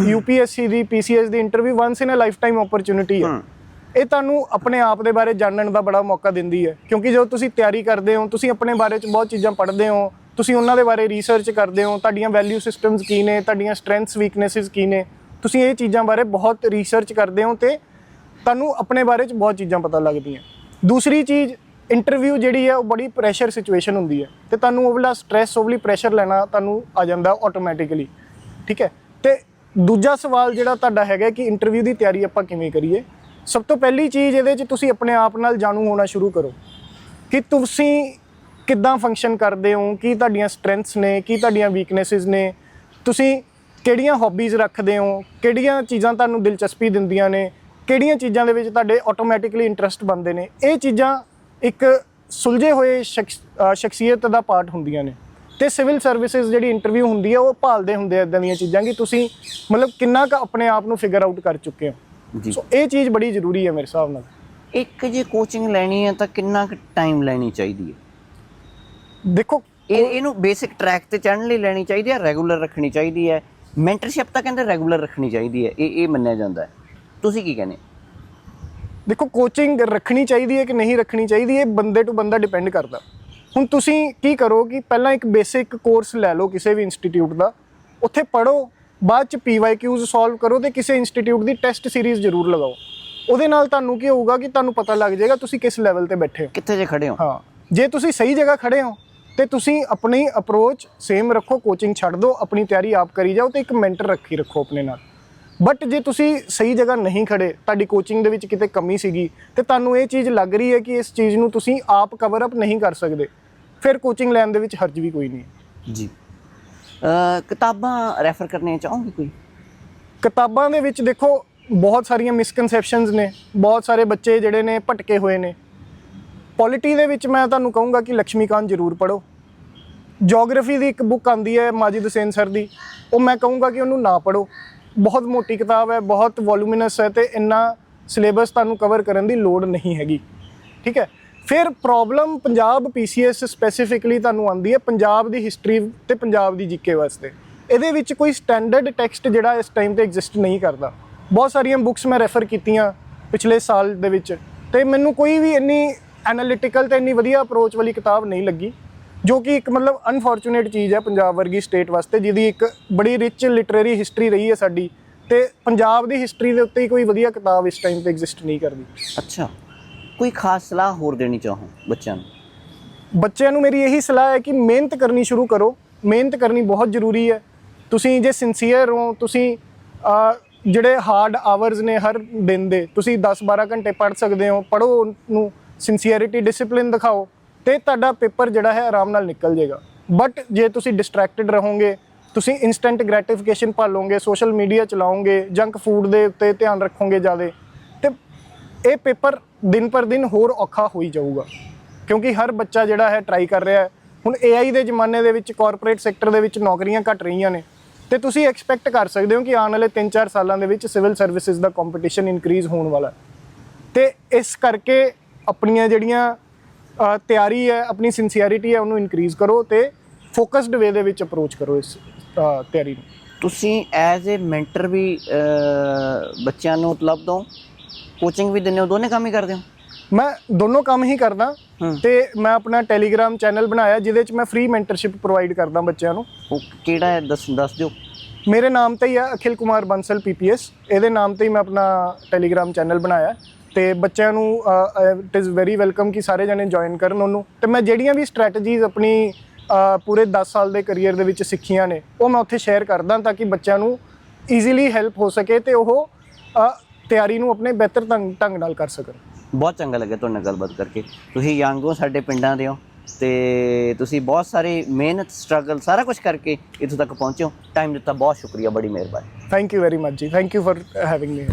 ਯੂਪੀਐਸਸੀ ਦੀ PCS the interview once in a lifetime opportunity ਹੈ। ਇਹ ਤੁਹਾਨੂੰ ਆਪਣੇ ਆਪ ਦੇ ਬਾਰੇ ਜਾਣਨ ਦਾ ਬੜਾ ਮੌਕਾ ਦਿੰਦੀ ਹੈ। ਕਿਉਂਕਿ ਜਦੋਂ ਤੁਸੀਂ ਤਿਆਰੀ ਕਰਦੇ ਹੋ ਤੁਸੀਂ ਆਪਣੇ ਬਾਰੇ ਚ ਬਹੁਤ ਚੀਜ਼ਾਂ ਪੜ੍ਹਦੇ ਹੋ ਤੁਸੀਂ ਉਹਨਾਂ ਦੇ ਬਾਰੇ ਰਿਸਰਚ ਕਰਦੇ ਹੋ, ਤੁਹਾਡੀਆਂ ਵੈਲਿਊ ਸਿਸਟਮਸ ਕੀ ਨੇ, ਤੁਹਾਡੀਆਂ ਸਟਰੈਂਥਸ ਵੀਕਨੈਸਸ ਕੀ ਨੇ, ਤੁਸੀਂ ਇਹ ਚੀਜ਼ਾਂ ਬਾਰੇ ਬਹੁਤ ਰਿਸਰਚ ਕਰਦੇ ਹੋ ਤੇ ਤੁਹਾਨੂੰ ਆਪਣੇ ਬਾਰੇ ਚ ਬਹੁਤ ਚੀਜ਼ਾਂ ਪਤਾ ਲੱਗਦੀਆਂ। ਦੂਸਰੀ ਚੀਜ਼ ਇੰਟਰਵਿਊ ਜਿਹੜੀ ਹੈ ਉਹ ਬੜੀ ਪ੍ਰੈਸ਼ਰ ਸਿਚੁਏਸ਼ਨ ਹੁੰਦੀ ਹੈ ਤੇ ਤੁਹਾਨੂੰ ਉਹ ਵਾਲਾ ਸਟ੍ਰੈਸ ਉਹ ਵਾਲੀ ਪ੍ਰੈਸ਼ਰ ਲੈਣਾ ਤੁਹਾਨੂੰ ਆ ਜਾਂਦਾ ਆਟੋਮੈਟਿਕਲੀ ਠੀਕ ਹੈ? ਤੇ ਦੂਜਾ ਸਵਾਲ ਜਿਹੜਾ ਤੁਹਾਡਾ ਹੈਗਾ ਕਿ ਇੰਟਰਵਿਊ ਦੀ ਤਿਆਰੀ ਆਪਾਂ ਕਿਵੇਂ ਕਰੀਏ? ਸਭ ਤੋਂ ਪਹਿਲੀ ਚੀਜ਼ ਇਹਦੇ 'ਚ ਤੁਸੀਂ ਆਪਣੇ ਆਪ ਨਾਲ ਜਾਣੂ ਹੋਣਾ ਸ਼ੁਰੂ ਕਰੋ ਕਿ ਤੁਸੀਂ ਕਿੱਦਾਂ ਫੰਕਸ਼ਨ ਕਰਦੇ ਹੋ? ਕੀ ਤੁਹਾਡੀਆਂ ਸਟਰੈਂਥਸ ਨੇ? ਕੀ ਤੁਹਾਡੀਆਂ ਵੀਕਨੈਸਸ ਨੇ? ਤੁਸੀਂ ਕਿਹੜੀਆਂ ਹੌਬੀਜ਼ ਰੱਖਦੇ ਹੋ? ਕਿਹੜੀਆਂ ਚੀਜ਼ਾਂ ਤੁਹਾਨੂੰ ਦਿਲਚਸਪੀ ਦਿੰਦੀਆਂ ਨੇ? ਕਿਹੜੀਆਂ ਚੀਜ਼ਾਂ ਦੇ ਵਿੱਚ ਤੁਹਾਡੇ ਆਟੋਮੈਟਿਕਲੀ ਇੰਟਰਸਟ ਬਣਦੇ ਨੇ? ਇਹ ਚੀਜ਼ਾਂ ਇੱਕ ਸੁਲਝੇ ਹੋਏ ਸ਼ਖਸੀਅਤ ਦਾ ਪਾਰਟ ਹੁੰਦੀਆਂ ਨੇ। ਤੇ ਸਿਵਲ ਸਰਵਿਸਿਜ਼ ਜਿਹੜੀ ਇੰਟਰਵਿਊ ਹੁੰਦੀ ਹੈ ਉਹ ਭਾਲਦੇ ਹੁੰਦੇ ਇਦਾਂ ਦੀਆਂ ਚੀਜ਼ਾਂ ਕਿ ਤੁਸੀਂ ਮਤਲਬ ਕਿੰਨਾ ਕੁ ਆਪਣੇ ਆਪ ਨੂੰ ਫਿਗਰ ਆਊਟ ਕਰ ਚੁੱਕੇ ਹੋ। ਸੋ ਇਹ ਚੀਜ਼ ਬੜੀ ਜ਼ਰੂਰੀ ਹੈ ਮੇਰੇ ਹਿਸਾਬ ਨਾਲ। ਇੱਕ ਜੇ ਕੋਚਿੰਗ ਲੈਣੀ ਹੈ ਤਾਂ ਕਿੰਨਾ ਕੁ ਟਾਈਮ ਲੈਣੀ ਚਾਹੀਦੀ ਹੈ? ਦੇਖੋ ਇਹ ਇਹਨੂੰ ਬੇਸਿਕ ਟਰੈਕ ਤੇ ਚੜ੍ਹਨ ਲਈ ਲੈਣੀ ਚਾਹੀਦੀ ਹੈ ਰੈਗੂਲਰ ਰੱਖਣੀ ਚਾਹੀਦੀ ਹੈ। ਮੈਂਟਰਸ਼ਿਪ ਤਾਂ ਕਹਿੰਦੇ ਰੈਗੂਲਰ ਰੱਖਣੀ ਚਾਹੀਦੀ ਹੈ ਇਹ ਇਹ ਮੰਨਿਆ ਜਾਂਦਾ ਹੈ। ਤੁਸੀਂ ਕੀ ਕਹਿੰਦੇ? ਦੇਖੋ ਕੋਚਿੰਗ ਰੱਖਣੀ ਚਾਹੀਦੀ ਹੈ ਕਿ ਨਹੀਂ ਰੱਖਣੀ ਚਾਹੀਦੀ ਇਹ ਬੰਦੇ ਟੂ ਬੰਦਾ ਡਿਪੈਂਡ ਕਰਦਾ। ਹੁਣ ਤੁਸੀਂ ਕੀ ਕਰੋ ਕਿ ਪਹਿਲਾਂ ਇੱਕ ਬੇਸਿਕ ਕੋਰਸ ਲੈ ਲਓ ਕਿਸੇ ਵੀ ਇੰਸਟੀਚਿਊਟ ਦਾ ਉੱਥੇ ਪੜੋ ਬਾਅਦ ਚ ਪੀਵਾਈਕਿਊਜ਼ ਸੋਲਵ ਕਰੋ ਤੇ ਕਿਸੇ ਇੰਸਟੀਚਿਊਟ ਦੀ ਟੈਸਟ ਸੀਰੀਜ਼ ਜ਼ਰੂਰ ਲਗਾਓ। ਉਹਦੇ ਨਾਲ ਤੁਹਾਨੂੰ ਕੀ ਹੋਊਗਾ ਕਿ ਤੁਹਾਨੂੰ ਪਤਾ ਲੱਗ ਜਾਏਗਾ ਤੁਸੀਂ ਕਿਸ ਲੈਵਲ ਤੇ ਬੈਠੇ ਹੋ। ਕਿੱਥੇ ਜੇ ਖੜੇ ਹੋ। ਹਾਂ ਜੇ ਤੁਸੀਂ ਸਹੀ ਜਗ੍ਹਾ ਖੜੇ ਹੋ ਤੇ ਤੁਸੀਂ ਆਪਣੀ ਅਪਰੋਚ ਸੇਮ ਰੱਖੋ ਕੋਚਿੰਗ ਛੱਡ ਦਿਓ ਆਪਣੀ ਤਿਆਰੀ ਆਪ ਕਰੀ ਜਾਓ ਤੇ ਇੱਕ ਮੈਂਟਰ ਰੱਖੀ ਰੱਖੋ ਆਪਣੇ ਨਾਲ। ਬਟ ਜੇ ਤੁਸੀਂ ਸਹੀ ਜਗ੍ਹਾ ਨਹੀਂ ਖੜੇ ਤੁਹਾਡੀ ਕੋਚਿੰਗ ਦੇ ਵਿੱਚ ਕਿਤੇ ਕਮੀ ਸੀਗੀ ਤੇ ਤੁਹਾਨੂੰ ਇਹ ਚੀਜ਼ ਲੱਗ ਰਹੀ ਹੈ ਕਿ ਇਸ ਚੀਜ਼ ਨੂੰ ਤੁਸੀਂ ਆਪ ਕਵਰ ਅਪ ਨਹੀਂ ਕਰ ਸਕਦੇ ਫਿਰ ਕੋਚਿੰਗ ਲੈਣ ਦੇ ਵਿੱਚ ਹਰਜ ਵੀ ਕੋਈ ਨਹੀਂ। ਜੀ। ਕਿਤਾਬਾਂ ਰੈਫਰ ਕਰਨੀਆਂ ਚਾਹੋਗੇ ਕੋਈ? ਕਿਤਾਬਾਂ ਦੇ ਵਿੱਚ ਦੇਖੋ ਬਹੁਤ ਸਾਰੀਆਂ ਮਿਸਕਨਸੈਪਸ਼ਨਸ ਨੇ ਬਹੁਤ ਸਾਰੇ ਬੱਚੇ ਜਿਹੜੇ ਨੇ ਭਟਕੇ ਹੋਏ ਨੇ। ਪੋਲਿਟੀ ਦੇ ਵਿੱਚ ਮੈਂ ਤੁਹਾਨੂੰ ਕਹੂੰਗਾ ਕਿ ਲక్ష్ਮੀਕਾਂਤ ਜ਼ਰੂਰ ਪੜੋ ਜੀਓਗ੍ਰਾਫੀ ਦੀ ਇੱਕ ਬੁੱਕ ਆਂਦੀ ਹੈ ਮਾਜਿਦ ਹੁਸੈਨ ਸਰ ਦੀ। ਉਹ ਮੈਂ ਕਹੂੰਗਾ ਕਿ ਉਹਨੂੰ ਨਾ ਪੜੋ ਬਹੁਤ ਮੋਟੀ ਕਿਤਾਬ ਹੈ, ਬਹੁਤ ਵੋਲੂਮਿਨਸ ਹੈ ਤੇ ਇੰਨਾ ਸਿਲੇਬਸ ਤੁਹਾਨੂੰ ਕਵਰ ਕਰਨ ਦੀ ਲੋੜ ਨਹੀਂ ਹੈਗੀ। ਠੀਕ ਹੈ? ਫਿਰ ਪ੍ਰੋਬਲਮ ਪੰਜਾਬ ਪੀਸੀਐਸ ਸਪੈਸੀਫਿਕਲੀ ਤੁਹਾਨੂੰ ਆਂਦੀ ਹੈ ਪੰਜਾਬ ਦੀ ਹਿਸਟਰੀ ਤੇ ਪੰਜਾਬ ਦੀ ਜੀਕੇ ਵਾਸਤੇ। ਇਹਦੇ ਵਿੱਚ ਕੋਈ ਸਟੈਂਡਰਡ ਟੈਕਸਟ ਜਿਹੜਾ ਇਸ ਟਾਈਮ ਤੇ ਐਗਜ਼ਿਸਟ ਨਹੀਂ ਕਰਦਾ। ਬਹੁਤ ਸਾਰੀਆਂ ਬੁੱਕਸ ਮੈਂ ਰੈਫਰ ਕੀਤੀਆਂ ਪਿਛਲੇ ਸਾਲ ਦੇ ਵਿੱਚ। ਤੇ ਮੈਨੂੰ ਕੋਈ ਵੀ ਇੰਨੀ ਐਨਾਲਿਟੀਕਲ ਤੇ ਇੰਨੀ ਵਧੀਆ ਅਪਰੋਚ ਵਾਲੀ ਕਿਤਾਬ ਨਹੀਂ ਲੱਗੀ ਜੋ ਕਿ ਇੱਕ ਮਤਲਬ ਅਨਫੋਰਚੂਨੇਟ ਚੀਜ਼ ਹੈ ਪੰਜਾਬ ਵਰਗੀ ਸਟੇਟ ਵਾਸਤੇ ਜਿਹਦੀ ਇੱਕ ਬੜੀ ਰਿਚ ਲਿਟਰੇਰੀ ਹਿਸਟਰੀ ਰਹੀ ਹੈ ਸਾਡੀ ਤੇ ਪੰਜਾਬ ਦੀ ਹਿਸਟਰੀ ਦੇ ਉੱਤੇ ਹੀ ਕੋਈ ਵਧੀਆ ਕਿਤਾਬ ਇਸ ਟਾਈਮ ਤੇ ਐਗਜ਼ਿਸਟ ਨਹੀਂ ਕਰਦੀ। ਅੱਛਾ ਕੋਈ ਖਾਸ ਸਲਾਹ ਹੋਰ ਦੇਣੀ ਚਾਹੋ ਬੱਚਿਆਂ ਨੂੰ? ਬੱਚਿਆਂ ਨੂੰ ਮੇਰੀ ਇਹੀ ਸਲਾਹ ਹੈ ਕਿ ਮਿਹਨਤ ਕਰਨੀ ਸ਼ੁਰੂ ਕਰੋ ਮਿਹਨਤ ਕਰਨੀ ਬਹੁਤ ਜ਼ਰੂਰੀ ਹੈ। ਤੁਸੀਂ ਜੇ ਸਿੰਸੀਅਰ ਹੋ ਤੁਸੀਂ ਜਿਹੜੇ ਹਾਰਡ ਆਵਰਸ ਨੇ ਹਰ ਦਿਨ ਦੇ ਤੁਸੀਂ 10-12 ਘੰਟੇ ਪੜ੍ਹ ਸਕਦੇ ਹੋ ਪੜੋ ਉਹਨੂੰ। ਸਿੰਸੀਅਰਿਟੀ ਡਿਸਪਲਿਨ ਦਿਖਾਓ ਤੇ ਤੁਹਾਡਾ ਪੇਪਰ ਜਿਹੜਾ ਹੈ ਆਰਾਮ ਨਾਲ ਨਿਕਲ ਜਾਏਗਾ। ਬਟ ਜੇ ਤੁਸੀਂ ਡਿਸਟਰੈਕਟਡ ਰਹੋਗੇ, ਤੁਸੀਂ ਇਨਸਟੈਂਟ ਗ੍ਰੈਟੀਫਿਕੇਸ਼ਨ ਭਾਲੋਗੇ ਸੋਸ਼ਲ ਮੀਡੀਆ ਚਲਾਓਗੇ ਜੰਕ ਫੂਡ ਦੇ ਉੱਤੇ ਧਿਆਨ ਰੱਖੋਗੇ ਜ਼ਿਆਦਾ, ਤੇ ਇਹ ਪੇਪਰ ਦਿਨ ਪਰ ਦਿਨ ਹੋਰ ਔਖਾ ਹੋਈ ਜਾਊਗਾ। ਕਿਉਂਕਿ ਹਰ ਬੱਚਾ ਜਿਹੜਾ ਹੈ ਟਰਾਈ ਕਰ ਰਿਹਾ ਹੈ। ਹੁਣ AI ਦੇ ਜ਼ਮਾਨੇ ਦੇ ਵਿੱਚ ਕਾਰਪੋਰੇਟ ਸੈਕਟਰ ਦੇ ਵਿੱਚ ਨੌਕਰੀਆਂ ਘਟ ਰਹੀਆਂ ਨੇ। ਤੇ ਤੁਸੀਂ ਐਕਸਪੈਕਟ ਕਰ ਸਕਦੇ ਹੋ ਕਿ ਆਉਣ ਵਾਲੇ 3-4 ਸਾਲਾਂ ਦੇ ਵਿੱਚ ਸਿਵਲ ਸਰਵਿਸਿਜ਼ ਦਾ ਕੰਪੀਟੀਸ਼ਨ ਇਨਕਰੀਜ਼ ਹੋਣ ਵਾਲਾ ਹੈ। ਤੇ ਇਸ ਕਰਕੇ ਆਪਣੀਆਂ ਜਿਹੜੀਆਂ ਤਿਆਰੀ ਹੈ ਆਪਣੀ ਸਿੰਸੀਅਰਿਟੀ ਹੈ ਉਹਨੂੰ ਇਨਕਰੀਜ਼ ਕਰੋ ਤੇ ਫੋਕਸਡ ਵੇ ਦੇ ਵਿੱਚ ਅਪਰੋਚ ਕਰੋ ਇਸ ਤਿਆਰੀ ਨੂੰ। ਤੁਸੀਂ ਐਜ਼ ਅ ਮੈਂਟਰ ਵੀ ਬੱਚਿਆਂ ਨੂੰ ਉਪਲਬਧ ਹੋ? ਕੋਚਿੰਗ ਵੀ ਦਿੰਦੇ ਹੋ ਦੋਨੇ ਕੰਮ ਹੀ ਕਰਦੇ ਹੋ? ਮੈਂ ਦੋਨੋਂ ਕੰਮ ਹੀ ਕਰਦਾ। ਤੇ ਮੈਂ ਆਪਣਾ ਟੈਲੀਗ੍ਰਾਮ ਚੈਨਲ ਬਣਾਇਆ ਜਿਹਦੇ ਵਿੱਚ ਮੈਂ ਫ੍ਰੀ ਮੈਂਟਰਸ਼ਿਪ ਪ੍ਰੋਵਾਈਡ ਕਰਦਾ ਬੱਚਿਆਂ ਨੂੰ। ਉਹ ਕਿਹੜਾ ਹੈ? ਦੱਸ ਦੱਸ ਦਿਓ। ਮੇਰੇ ਨਾਮ ਤੇ ਹੀ ਆ ਅਖਿਲ ਕੁਮਾਰ ਬੰਸਲ ਪੀਪੀਐਸ ਇਹਦੇ ਨਾਮ ਤੇ ਹੀ ਮੈਂ ਆਪਣਾ ਟੈਲੀਗ੍ਰਾਮ ਚੈਨਲ ਬਣਾਇਆ। ਤੇ ਬੱਚਿਆਂ ਨੂੰ ਇਟ ਇਜ਼ ਵੈਰੀ ਵੈਲਕਮ ਕਿ ਸਾਰੇ ਜਣੇ ਜੁਆਇਨ ਕਰਨ ਉਹਨੂੰ। ਤੇ ਮੈਂ ਜਿਹੜੀਆਂ ਵੀ ਸਟ੍ਰੈਟਜੀਜ਼ ਆਪਣੀ ਪੂਰੇ 10 ਸਾਲ ਦੇ ਕੈਰੀਅਰ ਦੇ ਵਿੱਚ ਸਿੱਖੀਆਂ ਨੇ ਉਹ ਮੈਂ ਉੱਥੇ ਸ਼ੇਅਰ ਕਰਦਾ ਤਾਂ ਕਿ ਬੱਚਿਆਂ ਨੂੰ ਈਜ਼ੀਲੀ ਹੈਲਪ ਹੋ ਸਕੇ ਤੇ ਉਹ ਤਿਆਰੀ ਨੂੰ ਆਪਣੇ ਬਿਹਤਰ ਢੰਗ ਢੰਗ ਨਾਲ ਕਰ ਸਕਣ। ਬਹੁਤ ਚੰਗਾ ਲੱਗਿਆ ਤੁਹਾਡੇ ਨਾਲ ਗੱਲਬਾਤ ਕਰਕੇ। ਤੁਸੀਂ ਯੰਗ ਹੋ ਸਾਡੇ ਪਿੰਡਾਂ ਦੇ ਹੋ ਤੇ ਤੁਸੀਂ ਬਹੁਤ ਸਾਰੇ ਮਿਹਨਤ ਸਟਰਗਲ ਸਾਰਾ ਕੁਝ ਕਰਕੇ ਇੱਥੋਂ ਤੱਕ ਪਹੁੰਚੇ ਹੋ। ਟਾਈਮ ਦਿੱਤਾ ਬਹੁਤ ਸ਼ੁਕਰੀਆ ਬੜੀ ਮਿਹਰਬਾਨੀ। Thank you very much ji. Thank you for having me